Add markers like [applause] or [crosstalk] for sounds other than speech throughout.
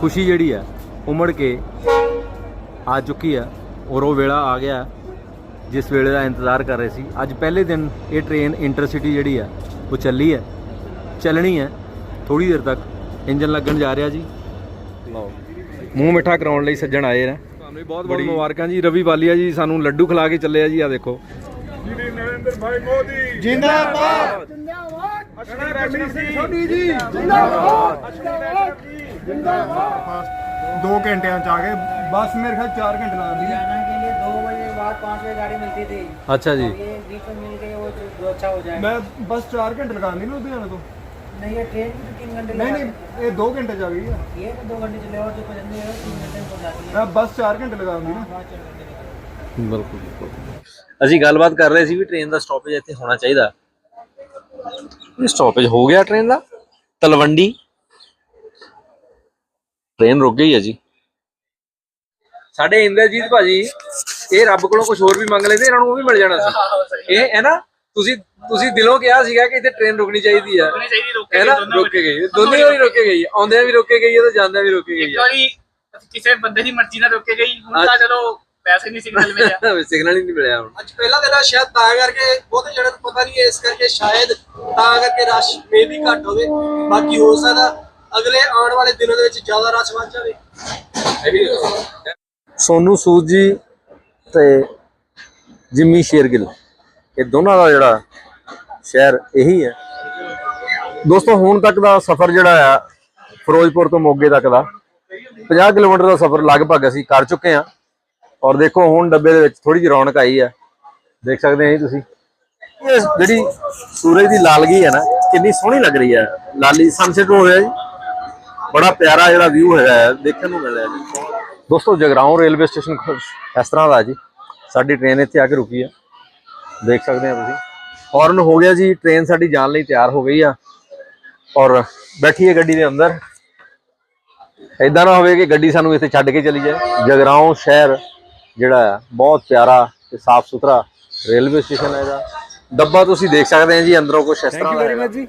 ਖੁਸ਼ੀ ਜਿਹੜੀ ਹੈ ਉਮੜ ਕੇ ਆ ਚੁੱਕੀ ਹੈ ਔਰ ਉਹ ਵੇਲਾ ਆ ਗਿਆ ਜਿਸ ਵੇਲੇ ਦਾ ਇੰਤਜ਼ਾਰ ਕਰ ਰਹੇ ਸੀ। ਅੱਜ ਪਹਿਲੇ ਦਿਨ ਇਹ ਟ੍ਰੇਨ ਇੰਟਰਸਿਟੀ ਜਿਹੜੀ ਹੈ ਉਹ ਚੱਲੀ ਹੈ। ਚੱਲਣੀ ਹੈ। ਥੋੜੀ ਦੇਰ ਤੱਕ ਇੰਜਨ ਲੱਗਣ ਜਾ ਰਿਹਾ ਜੀ। ਲਓ ਮੂੰਹ ਮਿੱਠਾ ਕਰਾਉਣ ਲਈ ਸੱਜਣ ਆਏ ਨੇ। ਤੁਹਾਨੂੰ ਵੀ ਬਹੁਤ ਬਹੁਤ ਮੁਬਾਰਕਾਂ ਜੀ। ਰਵੀ ਵਾਲੀਆ ਜੀ ਸਾਨੂੰ ਲੱਡੂ ਖਿਲਾ ਕੇ ਚੱਲੇ ਆ ਜੀ ਆ ਦੇਖੋ। ਸ਼੍ਰੀ ਨਰਿੰਦਰ ਭਾਈ ਮੋਦੀ। ਜਿੰਦਾਬਾਦ। ਅਸ਼ਵਨੀ ਰੈਡੀ ਸਿੰਘ ਸੋਢੀ ਜੀ। ਦੋ ਘੰਟਿਆਂ ਚ ਆ ਗਏ ਬੱਸ ਮੇਰੇ ਖਿਆਲ 4 ਘੰਟੇ ਲੱਗਦੀ ਹੈ जाना के लिए दो बजे बाद पाँच बजे गाड़ी मिलती थी ਅੱਛਾ ਜੀ ये बीच में मिल गई वो जो जो अच्छा हो जाएगा ਮੈਂ ਬੱਸ 4 ਘੰਟੇ ਲਗਾਉਂਦੀ ਨਾ ਲੁਧਿਆਣੇ ਤੋਂ नहीं ये ट्रेन भी तो तीन घंटे ਨਹੀਂ लगा ਨਹੀਂ ਇਹ 2 ਘੰਟੇ ਚ ਆ ਗਈ ਹੈ ये तो दो घंटे चले और जो पसंद है वो तीन घंटे में पहुंच जाती है ਮੈਂ ਬੱਸ 4 ਘੰਟੇ ਲਗਾਉਂਦੀ ਨਾ पाँच छः घंटे लगा ਬਿਲਕੁਲ ਬਿਲਕੁਲ ਅਸੀਂ ਗੱਲਬਾਤ ਕਰ ਰਹੇ ਸੀ ਵੀ ਟ੍ਰੇਨ ਦਾ ਸਟਾਪੇਜ ਇੱਥੇ ਹੋਣਾ ਚਾਹੀਦਾ ਇਹ ਸਟਾਪੇਜ ਹੋ ਗਿਆ ਟ੍ਰੇਨ ਦਾ ਤਲਵੰਡੀ ਟ੍ਰੇਨ ਰੁਕ ਗਈ ਹੈ ਜੀ। ਸਾਡੇ ਇੰਦਰਜੀਤ ਭਾਜੀ ਇਹ ਰੱਬ ਕੋਲੋਂ ਕੁਝ ਹੋਰ ਵੀ ਮੰਗ ਲੈਂਦੇ ਇਹਨਾਂ ਨੂੰ ਉਹ ਵੀ ਮਿਲ ਜਾਣਾ ਸੀ। ਇਹ ਹੈ। ਨਾ ਤੁਸੀਂ ਤੁਸੀਂ ਦਿਲੋਂ ਕਿਹਾ ਸੀਗਾ ਕਿ ਇੱਥੇ ਟ੍ਰੇਨ ਰੁਕਣੀ ਚਾਹੀਦੀ ਆ ਰੁਕਣੀ ਚਾਹੀਦੀ, ਰੁਕ ਕੇ ਹੈ ਨਾ ਰੁਕ ਗਈ। ਦੋਨੇ ਵਾਰੀ ਰੁਕ ਗਈ। ਆਉਂਦਿਆਂ ਵੀ ਰੁਕ ਗਈ ਹੈ ਤੇ ਜਾਂਦਿਆਂ ਵੀ ਰੁਕ ਗਈ ਕਿਸੇ ਬੰਦੇ ਦੀ ਮਰਜ਼ੀ ਨਾਲ ਰੁਕ ਗਈ ਹੁਣ ਤਾਂ ਚਲੋ ਪੈਸੇ ਨਹੀਂ ਸਿਗਨਲ ਮਿਲਿਆ ਸਿਗਨਲ ਹੀ ਨਹੀਂ ਮਿਲਿਆ ਹੁਣ। ਅੱਜ ਪਹਿਲਾ ਦਿਨ ਆ ਸ਼ਾਇਦ ਤਾਂ ਕਰਕੇ ਬਹੁਤੇ ਜਣਿਆਂ ਨੂੰ ਪਤਾ ਨਹੀਂ ਇਸ ਕਰਕੇ ਸ਼ਾਇਦ ਤਾਂ ਕਰਕੇ ਰਸ਼ ਮੇ ਵੀ ਘੱਟ ਹੋਵੇ। ਬਾਕੀ ਹੋ ਸਕਦਾ ਅਗਲੇ ਆਉਣ ਵਾਲੇ ਦਿਨਾਂ ਦੇ ਵਿੱਚ ਜ਼ਿਆਦਾ ਰਸ਼ ਵੱਧ ਜਾਵੇ। ਇਹ ਵੀ ਸੋਨੂ ਸੂਦ ਜੀ ਤੇ ਜਿਮੀ ਸ਼ੇਰਗਿੱਲ, ਇਹ ਦੋਨਾਂ ਦਾ ਜਿਹੜਾ ਸ਼ਹਿਰ ਇਹੀ ਹੈ। ਦੋਸਤੋ, ਹੁਣ ਤੱਕ ਦਾ ਸਫ਼ਰ ਜਿਹੜਾ ਆ, ਫਿਰੋਜ਼ਪੁਰ ਤੋਂ ਮੋਗੇ ਤੱਕ ਦਾ 50 ਕਿਲੋਮੀਟਰ ਦਾ ਸਫ਼ਰ ਲਗਭਗ ਅਸੀਂ ਕਰ ਚੁੱਕੇ ਹਾਂ। ਔਰ ਦੇਖੋ, ਹੁਣ ਡੱਬੇ ਦੇ ਵਿੱਚ ਥੋੜੀ ਜਿਹੀ ਰੌਣਕ ਆਈ ਹੈ। ਦੇਖ ਸਕਦੇ ਹੋ ਜੀ ਤੁਸੀਂ। ਇਹ ਜਿਹੜੀ ਸੂਰਜ ਦੀ ਲਾਲਗੀ ਹੈ ਨਾ, ਕਿੰਨੀ ਸੋਹਣੀ ਲੱਗ ਰਹੀ ਹੈ। ਲਾਲੀ ਸਨਸੈਟ ਹੋ ਰਿਹਾ ਜੀ। ਬੜਾ ਪਿਆਰਾ ਜਿਹੜਾ ਵਿਊ ਹੈਗਾ ਦੇਖਣ ਨੂੰ ਮਿਲ ਰਿਹਾ ਜੀ। ਦੋਸਤੋ ਜਗਰਾਉਂ ਰੇਲਵੇ ਸਟੇਸ਼ਨ ਇਸ ਤਰ੍ਹਾਂ ਦਾ ਜੀ। ਸਾਡੀ ਟ੍ਰੇਨ ਇੱਥੇ ਆ ਕੇ ਰੁਕੀ ਆ। ਦੇਖ ਸਕਦੇ ਆ ਤੁਸੀਂ। ਹੌਰਨ ਹੋ ਗਿਆ ਜੀ ਟ੍ਰੇਨ ਸਾਡੀ ਜਾਣ ਲਈ ਤਿਆਰ ਹੋ ਗਈ ਆ। ਔਰ ਬੈਠੀ ਹੈ ਗੱਡੀ ਦੇ ਅੰਦਰ। ਇਦਾਂ ਨਾ ਹੋਵੇ ਕਿ ਗੱਡੀ ਸਾਨੂੰ ਇੱਥੇ ਛੱਡ ਕੇ ਚਲੀ ਜਾਏ। ਜਗਰਾਉਂ ਸ਼ਹਿਰ ਜਿਹੜਾ ਬਹੁਤ ਪਿਆਰਾ ਤੇ ਸਾਫ਼ ਸੁਥਰਾ ਰੇਲਵੇ ਸਟੇਸ਼ਨ ਹੈ ਇਹਦਾ ਡੱਬਾ ਤੁਸੀਂ ਦੇਖ ਸਕਦੇ ਆ ਜੀ ਅੰਦਰੋਂ ਕੁਝ ਇਸ ਤਰ੍ਹਾਂ ਦਾ ਹੈ ਜੀ।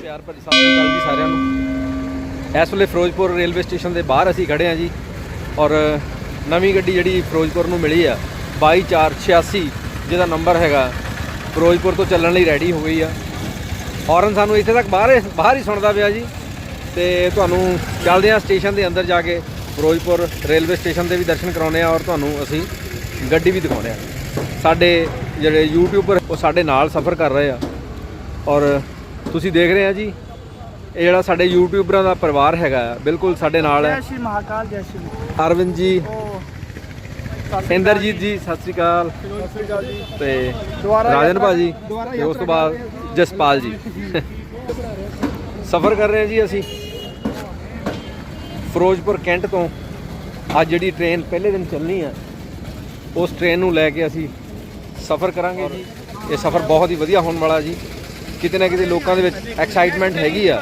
ਪਿਆਰ ਭਰੀ ਸਤਿ ਸ਼੍ਰੀ ਅਕਾਲ ਜੀ ਸਾਰਿਆਂ ਨੂੰ। ਇਸ ਵੇਲੇ ਫਿਰੋਜ਼ਪੁਰ ਰੇਲਵੇ ਸਟੇਸ਼ਨ ਦੇ ਬਾਹਰ ਅਸੀਂ ਖੜੇ ਹਾਂ ਜੀ ਔਰ ਨਵੀਂ ਗੱਡੀ ਜਿਹੜੀ ਫਿਰੋਜ਼ਪੁਰ ਨੂੰ ਮਿਲੀ ਆ 22486 ਜਿਹਦਾ ਨੰਬਰ ਹੈਗਾ, ਫਿਰੋਜ਼ਪੁਰ ਤੋਂ ਚੱਲਣ ਲਈ ਰੈਡੀ ਹੋ ਗਈ ਆ। ਹੌਰਨ ਸਾਨੂੰ ਇੱਥੇ ਤੱਕ ਬਾਹਰ ਬਾਹਰ ਹੀ ਸੁਣਦਾ ਪਿਆ ਜੀ ਤੇ ਤੁਹਾਨੂੰ ਚੱਲਦੇ ਹਾਂ ਸਟੇਸ਼ਨ ਦੇ ਅੰਦਰ ਜਾ ਕੇ ਫਿਰੋਜ਼ਪੁਰ ਰੇਲਵੇ ਸਟੇਸ਼ਨ ਦੇ ਵੀ ਦਰਸ਼ਨ ਕਰਾਉਨੇ ਆ ਔਰ ਤੁਹਾਨੂੰ ਅਸੀਂ ਗੱਡੀ ਵੀ ਦਿਖਾਉਨੇ ਆ ਸਾਡੇ ਜਿਹੜੇ ਯੂਟਿਊਬਰ ਉਹ ਸਾਡੇ ਨਾਲ ਸਫ਼ਰ ਕਰ ਰਹੇ ਆ ਔਰ ਤੁਸੀਂ ਦੇਖ ਰਹੇ ਆ ਜੀ ਇਹ ਜਿਹੜਾ ਸਾਡੇ ਯੂਟਿਊਬਰਾਂ ਦਾ ਪਰਿਵਾਰ ਹੈਗਾ ਬਿਲਕੁਲ ਸਾਡੇ ਨਾਲ ਹੈ। ਸ਼੍ਰੀ ਮਹਾਕਾਲ ਜੈ ਸ਼੍ਰੀ ਅਰਵਿੰਦ ਜੀ ਇੰਦਰਜੀਤ ਜੀ। ਸਤਿ ਸ੍ਰੀ ਅਕਾਲ। ਤੇ ਰਾਜਨ ਭਾਜੀ ਤੇ ਉਸ ਤੋਂ ਬਾਅਦ ਜਸਪਾਲ ਜੀ। ਸਫ਼ਰ ਕਰ ਰਹੇ ਹਾਂ ਜੀ ਅਸੀਂ। ਫਿਰੋਜ਼ਪੁਰ ਕੈਂਟ ਤੋਂ ਅੱਜ ਜਿਹੜੀ ਟ੍ਰੇਨ ਪਹਿਲੇ ਦਿਨ ਚੱਲਣੀ ਆ ਉਸ ਟ੍ਰੇਨ ਨੂੰ ਲੈ ਕੇ ਅਸੀਂ ਸਫ਼ਰ ਕਰਾਂਗੇ ਜੀ। ਇਹ ਸਫ਼ਰ ਬਹੁਤ ਹੀ ਵਧੀਆ ਹੋਣ ਵਾਲਾ ਜੀ। ਕਿਤੇ ਨਾ ਕਿਤੇ ਲੋਕਾਂ ਦੇ ਵਿੱਚ ਐਕਸਾਈਟਮੈਂਟ ਹੈਗੀ ਆ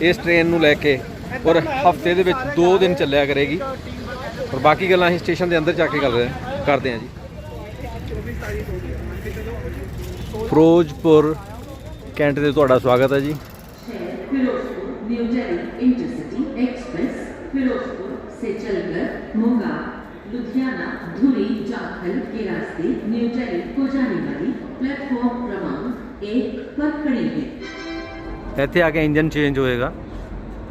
ਇਸ ਟ੍ਰੇਨ ਨੂੰ ਲੈ ਕੇ ਔਰ ਹਫਤੇ ਦੇ ਵਿੱਚ 2 ਦਿਨ ਚੱਲਿਆ ਕਰੇਗੀ ਔਰ ਬਾਕੀ ਗੱਲਾਂ ਅਸੀਂ ਸਟੇਸ਼ਨ ਦੇ ਅੰਦਰ ਜਾ ਕੇ ਕਰਦੇ ਕਰਦੇ ਹਾਂ ਜੀ ਫਿਰੋਜ਼ਪੁਰ ਕੈਂਟ ਤੇ ਤੁਹਾਡਾ ਸਵਾਗਤ ਹੈ ਜੀ Firozpur new Delhi intercity express Firozpur से चलकर मोगा लुधियाना धुरी जाखल के रास्ते न्यू दिल्ली को जाने वाली प्लेटफॉर्म क्रमांक एक पर खड़ी है ਇੱਥੇ ਆ ਕੇ ਇੰਜਨ ਚੇਂਜ ਹੋਏਗਾ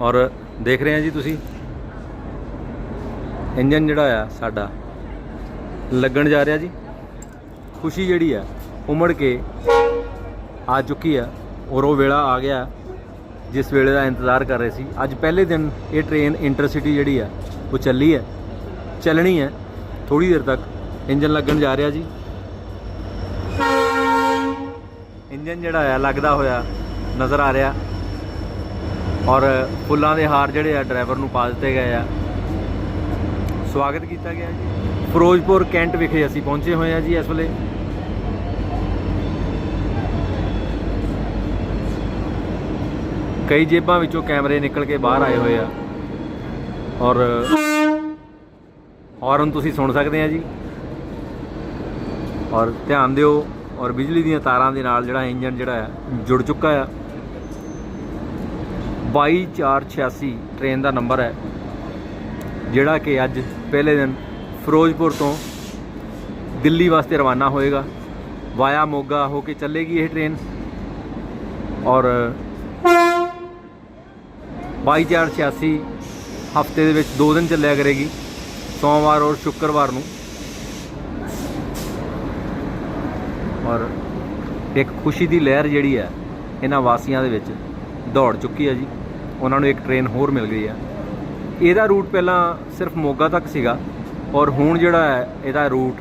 ਔਰ ਦੇਖ ਰਹੇ ਆ ਜੀ ਤੁਸੀਂ ਇੰਜਨ ਜਿਹੜਾ ਆ ਸਾਡਾ ਲੱਗਣ ਜਾ ਰਿਹਾ ਜੀ ਖੁਸ਼ੀ ਜਿਹੜੀ ਆ ਉਮੜ ਕੇ ਆ ਚੁੱਕੀ ਆ ਔਰ ਉਹ ਵੇਲਾ ਆ ਗਿਆ ਜਿਸ ਵੇਲੇ ਦਾ ਇੰਤਜ਼ਾਰ ਕਰ ਰਹੇ ਸੀ ਅੱਜ ਪਹਿਲੇ ਦਿਨ ਇਹ ਟ੍ਰੇਨ ਇੰਟਰਸਿਟੀ ਜਿਹੜੀ ਆ ਉਹ ਚੱਲੀ ਹੈ ਚੱਲਣੀ ਹੈ ਥੋੜੀ ਦੇਰ ਤੱਕ ਇੰਜਨ ਲੱਗਣ ਜਾ ਰਿਹਾ ਜੀ ਇੰਜਨ ਜਿਹੜਾ ਆ, ਲੱਗਦਾ ਹੋਇਆ ਨਜ਼ਰ ਆ ਰਿਹਾ। ਔਰ ਫੁੱਲਾਂ ਦੇ ਹਾਰ ਜਿਹੜੇ ਆ, ਡਰਾਈਵਰ ਨੂੰ ਪਾ ਦਿੱਤੇ ਗਏ ਆ। ਸਵਾਗਤ ਕੀਤਾ ਗਿਆ ਜੀ। ਫਿਰੋਜ਼ਪੁਰ ਕੈਂਟ ਵਿਖੇ ਅਸੀਂ ਪਹੁੰਚੇ ਹੋਏ ਆ ਜੀ ਇਸ ਵੇਲੇ। ਕਈ ਜੇਬਾਂ ਵਿੱਚੋਂ ਕੈਮਰੇ ਨਿਕਲ ਕੇ ਬਾਹਰ ਆਏ ਹੋਏ ਆ। ਔਰ ਹੌਰਨ ਤੁਸੀਂ ਸੁਣ ਸਕਦੇ ਆ ਜੀ। ਔਰ ਧਿਆਨ ਦਿਓ। ਔਰ ਬਿਜਲੀ ਦੀਆਂ ਤਾਰਾਂ ਦੇ ਨਾਲ ਜਿਹੜਾ ਇੰਜਨ ਜਿਹੜਾ ਆ, ਜੁੜ ਚੁੱਕਾ ਆ। 22486 ਟ੍ਰੇਨ ਦਾ ਨੰਬਰ ਹੈ ਜਿਹੜਾ ਕਿ ਅੱਜ ਪਹਿਲੇ ਦਿਨ ਫਿਰੋਜ਼ਪੁਰ ਤੋਂ ਦਿੱਲੀ ਵਾਸਤੇ ਰਵਾਨਾ ਹੋਏਗਾ। ਵਾਇਆ ਮੋਗਾ ਹੋ ਕੇ ਚੱਲੇਗੀ ਇਹ ਟ੍ਰੇਨ ਔਰ 22486 ਹਫ਼ਤੇ ਦੇ ਵਿੱਚ ਦੋ ਦਿਨ ਚੱਲਿਆ ਕਰੇਗੀ, ਸੋਮਵਾਰ ਔਰ ਸ਼ੁੱਕਰਵਾਰ ਨੂੰ। ਔਰ ਇੱਕ ਖੁਸ਼ੀ ਦੀ ਲਹਿਰ ਜਿਹੜੀ ਹੈ, ਇਹਨਾਂ ਵਾਸੀਆਂ ਦੇ ਵਿੱਚ ਦੌੜ ਚੁੱਕੀ ਹੈ ਜੀ। ਉਹਨਾਂ ਨੂੰ ਇੱਕ ਟ੍ਰੇਨ ਹੋਰ ਮਿਲ ਗਈ ਹੈ। ਇਹਦਾ ਰੂਟ ਪਹਿਲਾਂ ਸਿਰਫ ਮੋਗਾ ਤੱਕ ਸੀਗਾ ਔਰ ਹੁਣ ਜਿਹੜਾ ਹੈ, ਇਹਦਾ ਰੂਟ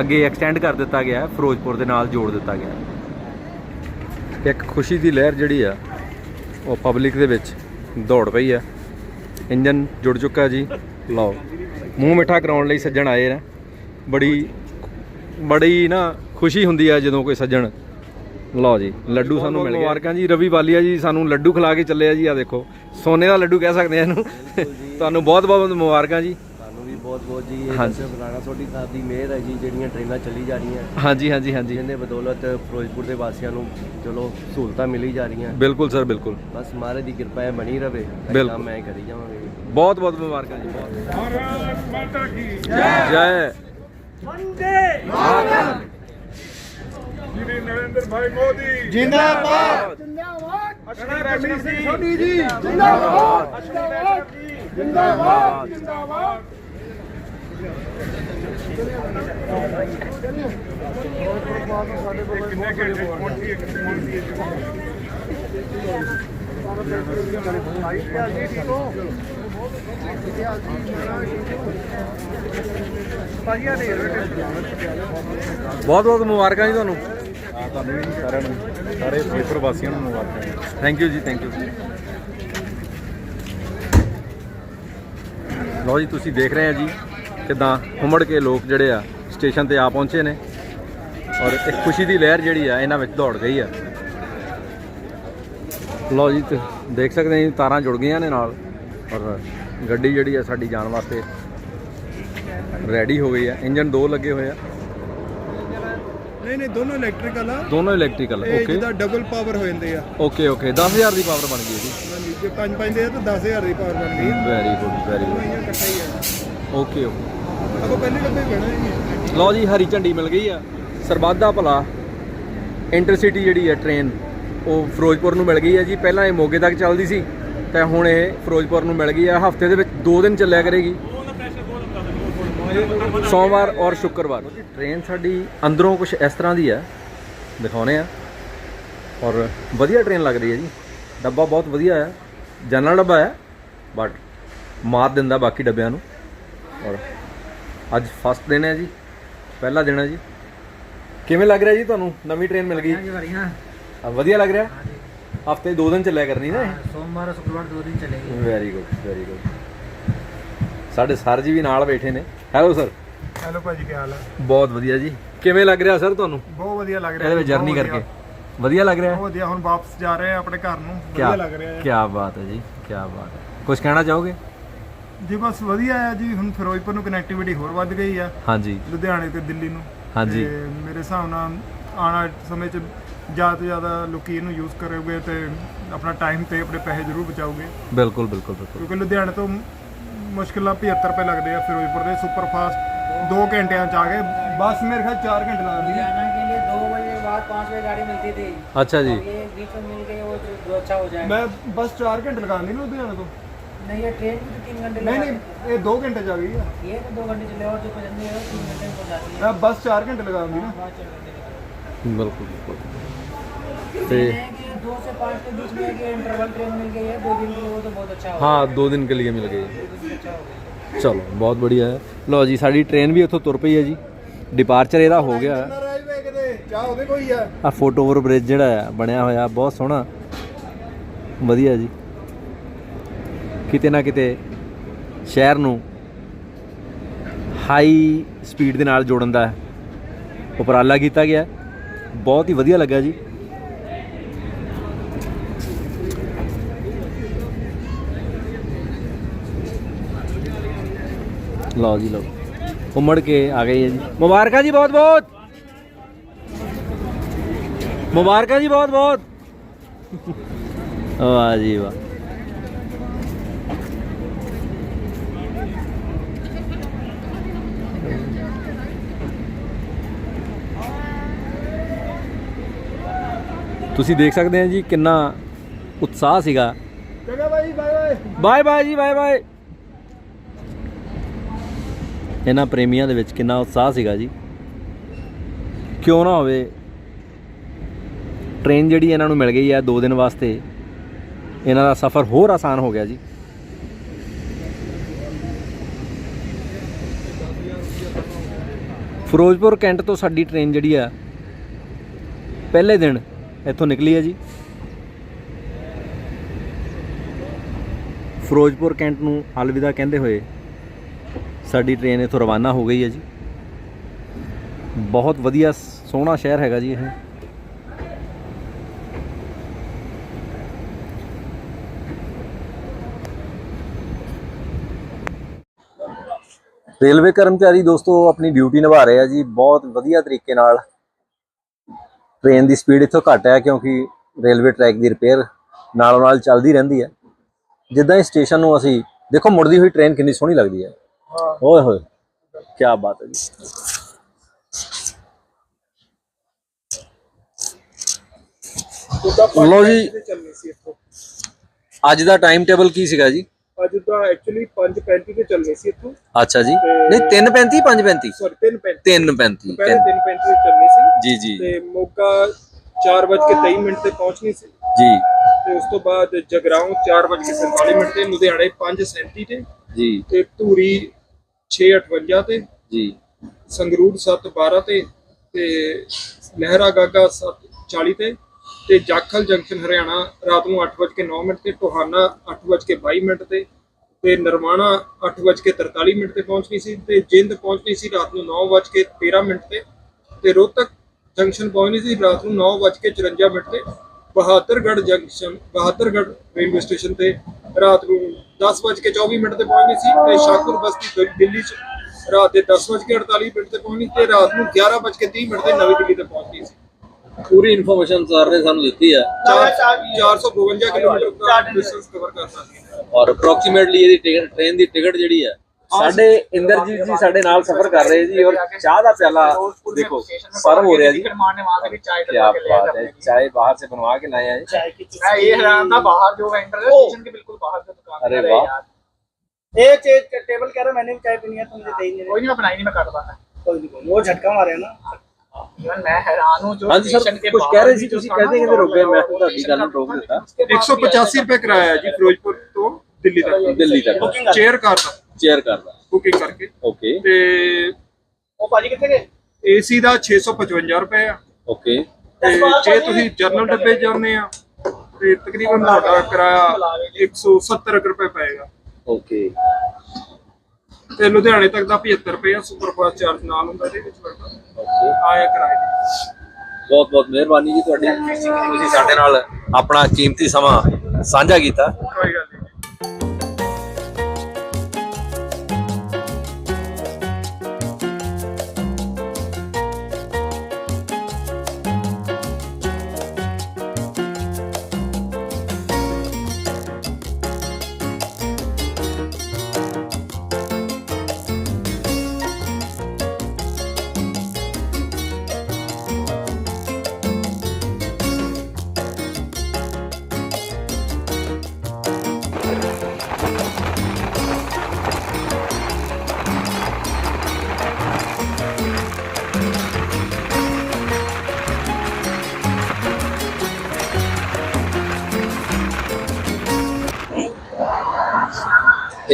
ਅੱਗੇ ਐਕਸਟੈਂਡ ਕਰ ਦਿੱਤਾ ਗਿਆ ਹੈ, ਫਿਰੋਜ਼ਪੁਰ ਦੇ ਨਾਲ ਜੋੜ ਦਿੱਤਾ ਗਿਆ ਹੈ। ਇੱਕ ਖੁਸ਼ੀ ਦੀ ਲਹਿਰ ਜਿਹੜੀ ਆ, ਉਹ ਪਬਲਿਕ ਦੇ ਵਿੱਚ ਦੌੜ ਪਈ ਆ ਇੰਜਨ ਜੁੜ ਚੁੱਕਾ ਜੀ। ਲਓ, ਮੂੰਹ ਮਿੱਠਾ ਕਰਾਉਣ ਲਈ ਸੱਜਣ ਆਏ ਨੇ। ਬੜੀ ਬੜੀ ਨਾ ਖੁਸ਼ੀ ਹੁੰਦੀ ਆ ਜਦੋਂ ਕੋਈ ਸੱਜਣ। ਲਓ ਜੀ ਲੱਡੂ ਸਾਨੂੰ ਮਿਲ ਗਿਆ। ਮੁਬਾਰਕਾਂ ਜੀ ਰਵੀ ਵਾਲੀਆ ਜੀ ਸਾਨੂੰ ਲੱਡੂ ਖਿਲਾ ਕੇ ਚੱਲੇ ਆ ਜੀ ਆ ਦੇਖੋ। ਸੋਨੇ ਦਾ ਲੱਡੂ ਕਹਿ ਸਕਦੇ ਆ ਇਹਨੂੰ। ਤੁਹਾਨੂੰ ਬਹੁਤ ਬਹੁਤ ਮੁਬਾਰਕਾਂ ਜੀ। ਤੁਹਾਨੂੰ ਵੀ ਬਹੁਤ ਬਹੁਤ ਜੀ ਇਹ ਹਾਂਜੀ। ਬਸ ਬੁਲਾਣਾ ਤੁਹਾਡੀ ਸਾਹਿਬ ਦੀ ਮਿਹਰ ਹੈ ਜੀ ਜਿਹੜੀਆਂ ਟ੍ਰੇਨਾਂ ਚੱਲੀ ਜਾ ਰਹੀਆਂ। ਹਾਂਜੀ ਹਾਂਜੀ ਹਾਂਜੀ। ਜਿਹਦੇ ਬਦੌਲਤ ਫਿਰੋਜ਼ਪੁਰ ਦੇ ਵਾਸੀਆਂ ਨੂੰ ਚਲੋ ਸਹੂਲਤਾਂ ਮਿਲੀ ਜਾ ਰਹੀਆਂ। ਬਿਲਕੁਲ ਸਰ ਬਿਲਕੁਲ। ਬਸ ਮਹਾਰਾਜ ਦੀ ਕਿਰਪਾ ਹੈ ਬਣੀ ਰਵੇ। ਕੰਮ ਕਰੀ ਜਾਵਾਂਗੇ ਜੀ। ਬਹੁਤ ਬਹੁਤ ਮੁਬਾਰਕਾਂ ਜੀ ਬਹੁਤ। ਭਾਰਤ ਨਰਿੰਦਰ ਭਾਈ ਮੋਦੀ। ਜਿੰਦਾਬਾਦ। ਸਿੰਘ ਕਿੰਨੇ ਘੰਟੇ ਪਹੁੰਚੀ ਹੈ। ਬਹੁਤ ਬਹੁਤ ਮੁਬਾਰਕਾਂ ਜੀ ਤੁਹਾਨੂੰ। ਤੁਹਾਨੂੰ ਵੀ ਸਾਰਿਆਂ ਨੂੰ ਸਾਰੇ ਫੇਫਰ ਵਾਸੀਆਂ ਨੂੰ ਮੁਬਾਰਕਾਂ ਥੈਂਕ ਯੂ ਜੀ ਥੈਂਕ ਯੂ ਲਓ ਜੀ ਤੁਸੀਂ ਦੇਖ ਰਹੇ ਆ ਜੀ ਕਿਦਾਂ ਹੁਮੜ ਕੇ ਲੋਕ ਜਿਹੜੇ ਆ ਸਟੇਸ਼ਨ ਤੇ ਆ ਪਹੁੰਚੇ ਨੇ ਔਰ ਇੱਕ ਖੁਸ਼ੀ ਦੀ ਲਹਿਰ ਜਿਹੜੀ ਆ ਇਹਨਾਂ ਵਿੱਚ ਦੌੜ ਗਈ ਆ। ਲਓ ਜੀ ਦੇਖ ਸਕਦੇ ਆ ਜੀ ਤਾਰਾਂ ਜੁੜ ਗਈਆਂ ਨੇ ਨਾਲ। ਔਰ ਗੱਡੀ ਜਿਹੜੀ ਆ ਸਾਡੀ ਜਾਣ ਵਾਸਤੇ ਰੈਡੀ ਹੋ ਗਈ ਆ। ਇੰਜਨ ਦੋ ਲੱਗੇ ਹੋਏ ਆ। ਨਹੀਂ ਨਹੀਂ ਦੋਨੋਂ ਇਲੈਕਟ੍ਰੀਕਲ ਆ। ਦੋਨੋਂ ਇਲੈਕਟ੍ਰੀਕਲ ਓਕੇ ਜਿਹਦਾ ਡਬਲ ਪਾਵਰ ਹੋ ਜਾਂਦੇ ਆ। ਓਕੇ ਓਕੇ 10000 ਦੀ ਪਾਵਰ ਬਣ ਗਈ ਜੀ ਹਾਂਜੀ, ਜੇ ਪੰਜ ਪੰਜ ਦੇ ਆ ਤਾਂ 10000 ਦੀ ਪਾਵਰ ਬਣ ਗਈ। ਵੈਰੀ ਗੁੱਡ ਵੈਰੀ ਗੁੱਡ ਇਹ ਇਕੱਠਾ ਹੀ ਆ। ਓਕੇ ਓਕੇ ਆਪਾਂ ਪਹਿਲੇ ਡੱਬੇ ਹੀ ਲਓ ਜੀ ਹਰੀ ਝੰਡੀ ਮਿਲ ਗਈ ਆ। ਸਰਬੱਤ ਦਾ ਭਲਾ। ਇੰਟਰਸਿਟੀ ਜਿਹੜੀ ਹੈ ਟ੍ਰੇਨ ਉਹ ਫਿਰੋਜ਼ਪੁਰ ਨੂੰ ਮਿਲ ਗਈ ਹੈ ਜੀ। ਪਹਿਲਾਂ ਇਹ ਮੋਗੇ ਤੱਕ ਚੱਲਦੀ ਸੀ। ਤੇ ਹੁਣ ਇਹ ਫਿਰੋਜ਼ਪੁਰ ਨੂੰ ਮਿਲ ਗਈ ਆ। ਹਫ਼ਤੇ ਦੇ ਵਿੱਚ ਦੋ ਦਿਨ ਚੱਲਿਆ ਕਰੇਗੀ। ਸੋਮਵਾਰ ਔਰ ਸ਼ੁੱਕਰਵਾਰ। ਟ੍ਰੇਨ ਸਾਡੀ ਅੰਦਰੋਂ ਕੁਝ ਇਸ ਤਰ੍ਹਾਂ ਦੀ ਆ। ਦਿਖਾਉਨੇ ਆ। ਔਰ ਵਧੀਆ ਟ੍ਰੇਨ ਲੱਗ ਰਹੀ ਹੈ ਜੀ। ਡੱਬਾ ਬਹੁਤ ਵਧੀਆ ਆ। ਜਨਰਲ ਡੱਬਾ ਆ ਬਟ ਮਾਰ ਦਿੰਦਾ ਬਾਕੀ ਡੱਬਿਆਂ ਨੂੰ। ਔਰ ਅੱਜ ਫਸਟ ਦਿਨ ਹੈ ਜੀ। ਪਹਿਲਾ ਦਿਨ ਹੈ ਜੀ। ਕਿਵੇਂ ਲੱਗ ਰਿਹਾ ਜੀ ਤੁਹਾਨੂੰ? ਨਵੀਂ ਟ੍ਰੇਨ ਮਿਲ ਗਈ। ਵਧੀਆ ਲੱਗ ਰਿਹਾ? ਹਫਤੇ ਦੋ ਦਿਨ ਚੱਲਿਆ ਕਰਨੀ ਨਾ सोमवार और शुक्रवार दो दिन चलेगी ਵੈਰੀ ਗੁੱਡ ਵੈਰੀ ਗੁੱਡ ਸਾਡੇ ਸਰ ਜੀ ਵੀ ਨਾਲ ਬੈਠੇ ਨੇ ਹੈਲੋ ਸਰ ਹੈਲੋ ਭਾਜੀ ਕੀ ਹਾਲ ਹੈ ਬਹੁਤ ਵਧੀਆ ਜੀ ਕਿਵੇਂ ਲੱਗ ਰਿਹਾ ਸਰ ਤੁਹਾਨੂੰ ਬਹੁਤ ਵਧੀਆ ਲੱਗ ਰਿਹਾ ਇਹਦੇ ਵਿੱਚ ਜੀ, ਬਹੁਤ ਜਰਨੀ ਵਧੀਆ। ਕਰਕੇ ਵਧੀਆ ਲੱਗ ਰਿਹਾ ਬਹੁਤ ਵਧੀਆ ਹੁਣ ਵਾਪਸ ਜਾ ਰਹੇ ਆ ਆਪਣੇ ਘਰ ਨੂੰ ਕਿਆ ਵਧੀਆ ਲੱਗ ਰਿਹਾ ਹੈ ਕਿਆ ਬਾਤ ਹੈ ਜੀ ਕਿਆ ਬਾਤ ਹੈ ਕੁਝ ਕਹਿਣਾ ਚਾਹੋਗੇ ਜੀ ਬਸ ਵਧੀਆ ਹੈ ਜੀ ਹੁਣ ਫਿਰੋਜ਼ਪੁਰ ਨੂੰ ਕਨੈਕਟੀਵਿਟੀ ਹੋਰ ਵੱਧ ਗਈ ਆ ਹਾਂਜੀ ਲੁਧਿਆਣੇ ਤੇ ਦਿੱਲੀ ਨੂੰ ਹਾਂਜੀ। ਤੇ ਮੇਰੇ ਹਿਸਾਬ ਨਾਲ ਆਉਣ ਵਾਲੇ ਸਮੇਂ 'ਚ ਜ਼ਿਆਦਾ ਤੋਂ ਜ਼ਿਆਦਾ ਲੋਕੀ ਇਹਨੂੰ ਯੂਜ਼ ਕਰੋਗੇ ਤੇ ਆਪਣਾ ਟਾਈਮ ਤੇ ਆਪਣੇ ਪੈਸੇ ਜ਼ਰੂਰ ਬਚਾਓਗੇ। ਬਿਲਕੁਲ ਬਿਲਕੁਲ ਬਿਲਕੁਲ। ਕਿਉਂਕਿ ਲੁਧਿਆਣੇ ਤੋਂ ਮੁਸ਼ਕਿਲ 75 ਰੁਪਏ ਲੱਗਦੇ ਆ ਫਿਰੋਜ਼ਪੁਰ ਦੇ ਸੁਪਰ ਫਾਸਟ 2 ਘੰਟਿਆਂ ਚ ਆ ਗਏ। ਬੱਸ ਮੇਰੇ ਖਿਆਲ 4 ਘੰਟੇ ਲੱਗਦੀ है जाना के लिए दो बजे बाद पाँच बजे गाड़ी मिलती थी ਅੱਛਾ ਜੀ। अब ये बीच में मिल गई वो जो जो ਮੈਂ ਬੱਸ 4 ਘੰਟੇ ਲਗਾਣੀ ਲੁਧਿਆਣੇ ਤੋਂ। नहीं ये ट्रेन भी तो तीन घंटे नहीं लगा नहीं 2 घंटे ਚ ਆ ਗਈ ਆ। ये तो दो घंटे चले और जो पसंद है वो तीन घंटे में पहुँचाती है ਮੈਂ 4 ਘंटे ਲਗਾਉਂਦੀ ਨਾ। है ਤੇ ट्रेन है कि दो से पाँच के बीच में एक इंटरवल ट्रेन मिल गई है दो दिन के लिए वो तो बहुत अच्छा हो हाँ दो दिन के लिए मिल गई दो दिन अच्छा हो गया ਚਲੋ ਬਹੁਤ ਬੜੀਆ ਹੈ ਲਓ ਜੀ ਸਾਡੀ ਟ੍ਰੇਨ ਵੀ ਉੱਥੋਂ ਤੁਰ ਪਈ ਹੈ ਜੀ ਡਿਪਾਰਚਰ ਇਹਦਾ ਹੋ ਗਿਆ ਹੈ ਰਾਜ ਵੇਖਦੇ ਚਾਹ ਉਹਦੇ ਕੋਈ ਆ ਆ ਫੋਟ ਓਵਰ ਬ੍ਰਿਜ ਜਿਹੜਾ ਹੈ ਬਣਿਆ ਹੋਇਆ ਬਹੁਤ ਸੋਹਣਾ ਵਧੀਆ ਜੀ ਕਿਤੇ ਨਾ ਕਿਤੇ ਸ਼ਹਿਰ ਨੂੰ ਹਾਈ ਸਪੀਡ ਦੇ ਨਾਲ ਜੋੜਨ ਦਾ ਉਪਰਾਲਾ ਕੀਤਾ ਗਿਆ ਹੈ। ਬਹੁਤ ਹੀ ਵਧੀਆ ਲੱਗਾ ਜੀ। ਲਓ ਜੀ, ਲਓ। ਉਮੜ ਕੇ ਆ ਗਏ ਹੈ ਜੀ। ਮੁਬਾਰਕਾਂ ਜੀ ਬਹੁਤ ਬਹੁਤ। ਮੁਬਾਰਕਾਂ ਜੀ ਬਹੁਤ ਬਹੁਤ। ਵਾਹ ਜੀ ਵਾਹ। ਤੁਸੀਂ ਦੇਖ ਸਕਦੇ ਆ ਜੀ ਕਿੰਨਾ ਉਤਸ਼ਾਹ ਸੀਗਾ। ਚੰਗਾ ਬਾਈ ਬਾਏ ਬਾਏ ਬਾਏ ਬਾਏ ਜੀ ਬਾਏ ਬਾਏ। ਇਹਨਾਂ ਪ੍ਰੇਮੀਆਂ ਦੇ ਵਿੱਚ ਕਿੰਨਾ ਉਤਸ਼ਾਹ ਸੀਗਾ ਜੀ। ਕਿਉਂ ਨਾ ਹੋਵੇ ਟ੍ਰੇਨ ਜਿਹੜੀ ਇਹਨਾਂ ਨੂੰ ਮਿਲ ਗਈ ਹੈ 2 ਦਿਨ ਵਾਸਤੇ ਇਹਨਾਂ ਦਾ ਸਫ਼ਰ ਹੋਰ ਆਸਾਨ ਹੋ ਗਿਆ ਜੀ। ਫਿਰੋਜ਼ਪੁਰ ਕੈਂਟ ਤੋਂ ਸਾਡੀ ਟ੍ਰੇਨ ਜਿਹੜੀ ਆ ਪਹਿਲੇ ਦਿਨ ਇੱਥੋਂ ਨਿਕਲੀ ਹੈ ਜੀ। ਫਿਰੋਜ਼ਪੁਰ ਕੈਂਟ ਨੂੰ ਅਲਵਿਦਾ ਕਹਿੰਦੇ ਹੋਏ ਸਾਡੀ ਟ੍ਰੇਨ ਇੱਥੋਂ ਰਵਾਨਾ ਹੋ ਗਈ ਹੈ ਜੀ। ਬਹੁਤ ਵਧੀਆ ਸੋਹਣਾ ਸ਼ਹਿਰ ਹੈਗਾ ਜੀ ਇਹ। ਰੇਲਵੇ ਕਰਮਚਾਰੀ ਦੋਸਤੋ, ਆਪਣੀ ਡਿਊਟੀ ਨਿਭਾ ਰਹੇ ਆ ਜੀ। ਬਹੁਤ ਵਧੀਆ ਤਰੀਕੇ ਨਾਲ ਟ੍ਰੇਨ ਦੀ ਸਪੀਡ ਇੱਥੋਂ ਘੱਟ ਹੈ ਕਿਉਂਕਿ ਰੇਲਵੇ ਟਰੈਕ ਦੀ ਰਿਪੇਅਰ ਨਾਲੋਂ ਨਾਲ ਚੱਲਦੀ ਰਹਿੰਦੀ ਹੈ। ਜਿੱਦਾਂ ਹੀ ਸਟੇਸ਼ਨ ਨੂੰ ਅਸੀਂ ਦੇਖੋ ਮੁੜਦੀ ਹੋਈ ਟ੍ਰੇਨ ਕਿੰਨੀ ਸੋਹਣੀ ਲੱਗਦੀ ਹੈ। ਓਏ ਹੋਏ ਕੀ ਬਾਤ ਹੈ ਜੀ। ਲਓ ਜੀ। ਅੱਜ ਦਾ ਟਾਈਮ ਟੇਬਲ ਕੀ ਸੀਗਾ ਜੀ? ਅੱਜ ਤਾਂ ਐਕਚੁਅਲੀ 5:35 ਤੇ ਚੱਲਣੀ ਸੀ ਇੱਥੋਂ। ਅੱਛਾ ਜੀ। ਨਹੀਂ 3:35 5:35 ਸੌਰੀ 3:35 3:35 ਦੁਪਹਿਰੇ 3:35 ਤੇ ਚੱਲਣੀ ਸੀ। ਜੀ ਜੀ। ਤੇ ਮੋਗਾ 4:23 ਮਿੰਟ ਤੇ ਪਹੁੰਚਣੀ ਸੀ। ਜੀ। ਤੇ ਉਸ ਤੋਂ ਬਾਅਦ ਜਗਰਾਉਂ 4:47 ਮਿੰਟ ਤੇ ਲੁਧਿਆਣੇ 5:37 ਤੇ ਜੀ। ਤੇ ਧੂਰੀ 6:58 ਤੇ ਜੀ। ਸੰਗਰੂਰ 7:12 ਤੇ ਤੇ ਲਹਿਰਾ ਗਾਗਾ 7:40 ਤੇ ਤੇ ਜਾਖਲ ਜੰਕਸ਼ਨ ਹਰਿਆਣਾ ਰਾਤ ਨੂੰ 8:09 ਮਿੰਟ ਤੇ, ਟੋਹਾਨਾ 8:22 ਮਿੰਟ ਤੇ ਤੇ ਨਰਵਾਣਾ 8:43 ਮਿੰਟ ਤੇ ਪਹੁੰਚਣੀ ਸੀ ਤੇ ਜਿੰਦ ਪਹੁੰਚਣੀ ਸੀ ਰਾਤ ਨੂੰ 9:13 ਮਿੰਟ ਤੇ ਤੇ ਰੋਹਤਕ ਜੰਕਸ਼ਨ ਪਹੁੰਚਣੀ ਸੀ ਰਾਤ ਨੂੰ 9:54 ਮਿੰਟ ਤੇ, Bahadurgarh junction, Bahadurgarh railway station ਤੇ ਰਾਤ ਨੂੰ 10:24 ਮਿੰਟ ਤੇ ਪਹੁੰਚਣੀ ਸੀ ਤੇ ਸ਼ਾਹਪੁਰ ਬਸਤੀ ਦਿੱਲੀ ਚ ਰਾਤ ਦੇ 10:48 ਮਿੰਟ ਤੇ ਪਹੁੰਚਣੀ ਤੇ ਰਾਤ ਨੂੰ 11:30 ਮਿੰਟ ਤੇ ਨਵੀਂ ਦਿੱਲੀ ਤੇ ਪਹੁੰਚਣੀ ਸੀ। ਪੂਰੀ ਇਨਫੋਰਮੇਸ਼ਨ ਸਰ ਨੇ ਸਾਨੂੰ ਦਿੱਤੀ ਆ 452 ਕਿਲੋਮੀਟਰ ਦਾ ਡਿਸਟੈਂਸ ਕਵਰ ਕਰ ਸਕਦੀ ਹੈ ਔਰ ਅਪਰੋਕਸੀਮੇਟਲੀ ਇਹਦੀ ਟ੍ਰੇਨ ਦੀ ਟਿਕਟ ਜਿਹੜੀ ਆ ਸਾਡੇ ਇੰਦਰਜੀਤ ਜੀ ਸਾਡੇ ਨਾਲ ਸਫ਼ਰ ਕਰ ਰਹੇ ਜੀ ਔਰ ਚਾਹ ਦਾ ਪਿਆਲਾ ਦੇਖੋ ਸਰਵ ਹੋ ਰਿਹਾ ਜੀ। ਚਾਹ ਬਾਹਰ ਸੇ ਬਣਵਾ ਕੇ ਲਾਏ ਆ ਇਹ ਹੈਰਾਨ ਦਾ ਬਾਹਰ ਜੋ ਐਂਟਰ ਸਟੇਸ਼ਨ ਦੇ ਬਿਲਕੁਲ ਬਾਹਰ ਦਾ ਦੁਕਾਨ ਅਰੇ ਵਾਹ। ਇਹ ਚੇਜ ਟੇਬਲ ਕਹਿ ਰਿਹਾ ਮੈਨੇ ਵੀ ਚਾਹ ਪੀਣੀ ਹੈ ਤੁਮ ਦੇ ਦੇ ਨਹੀਂ ਕੋਈ ਨਹੀਂ ਮੈਂ ਬਣਾਈ ਨਹੀਂ ਮੈਂ ਕੱਟਦਾ ਕੋਈ ਨਹੀਂ ਉਹ ਝਟਕਾ ਮਾਰਿਆ ਨਾ। ਇਵਨ ਮੈਂ ਹੈਰਾਨ ਹਾਂ ਜੋ ਕੁਝ ਕਹਿ ਰਹੇ ਸੀ ਤੁਸੀਂ ਕਹਿੰਦੇ ਕਿ ਰੁਕ ਗਏ ਮੈਂ ਤੁਹਾਡੀ ਗੱਲ ਨੂੰ ਰੋਕ ਦਿੱਤਾ 185 ਰੁਪਏ ਕਿਰਾਇਆ ਹੈ ਜੀ ਫਿਰੋਜ਼ਪੁਰ ਤੋਂ ਦਿੱਲੀ ਤੱਕ ਦਿੱਲੀ ਤੱਕ ਚੇਅਰ ਕਰਦਾ ਚੇਅਰ ਕਰਦਾ ਬੁਕਿੰਗ ਕਰਕੇ ਓਕੇ ਤੇ ਉਹ ਭਾਜੀ ਕਿੱਥੇ ਗਏ ਏਸੀ ਦਾ 655 ਰੁਪਏ ਆ ਓਕੇ ਤੇ ਜੇ ਤੁਸੀਂ ਜਰਨਲ ਡੱਬੇ ਜਾਂਦੇ ਆ ਤੇ ਤਕਰੀਬਨ ਤੁਹਾਡਾ ਕਿਰਾਇਆ 170 ਰੁਪਏ ਪਏਗਾ ਓਕੇ ਤੇ ਲੁਧਿਆਣੇ ਤੱਕ ਦਾ 75 ਰੁਪਏ ਸੁਪਰਫਾਸਟ ਚਾਰਜ ਨਾਲ ਹੁੰਦਾ ਇਹਦੇ ਵਿੱਚ ਵਰਤਾ ਓਕੇ ਆਇਆ ਕਿਰਾਇਆ ਬਹੁਤ ਬਹੁਤ ਮਿਹਰਬਾਨੀ ਜੀ ਤੁਹਾਡੀ। ਤੁਸੀਂ ਸਾਡੇ ਨਾਲ ਆਪਣਾ ਕੀਮਤੀ ਸਮਾਂ ਸਾਂਝਾ ਕੀਤਾ। ਕੋਈ ਗੱਲ ਨਹੀਂ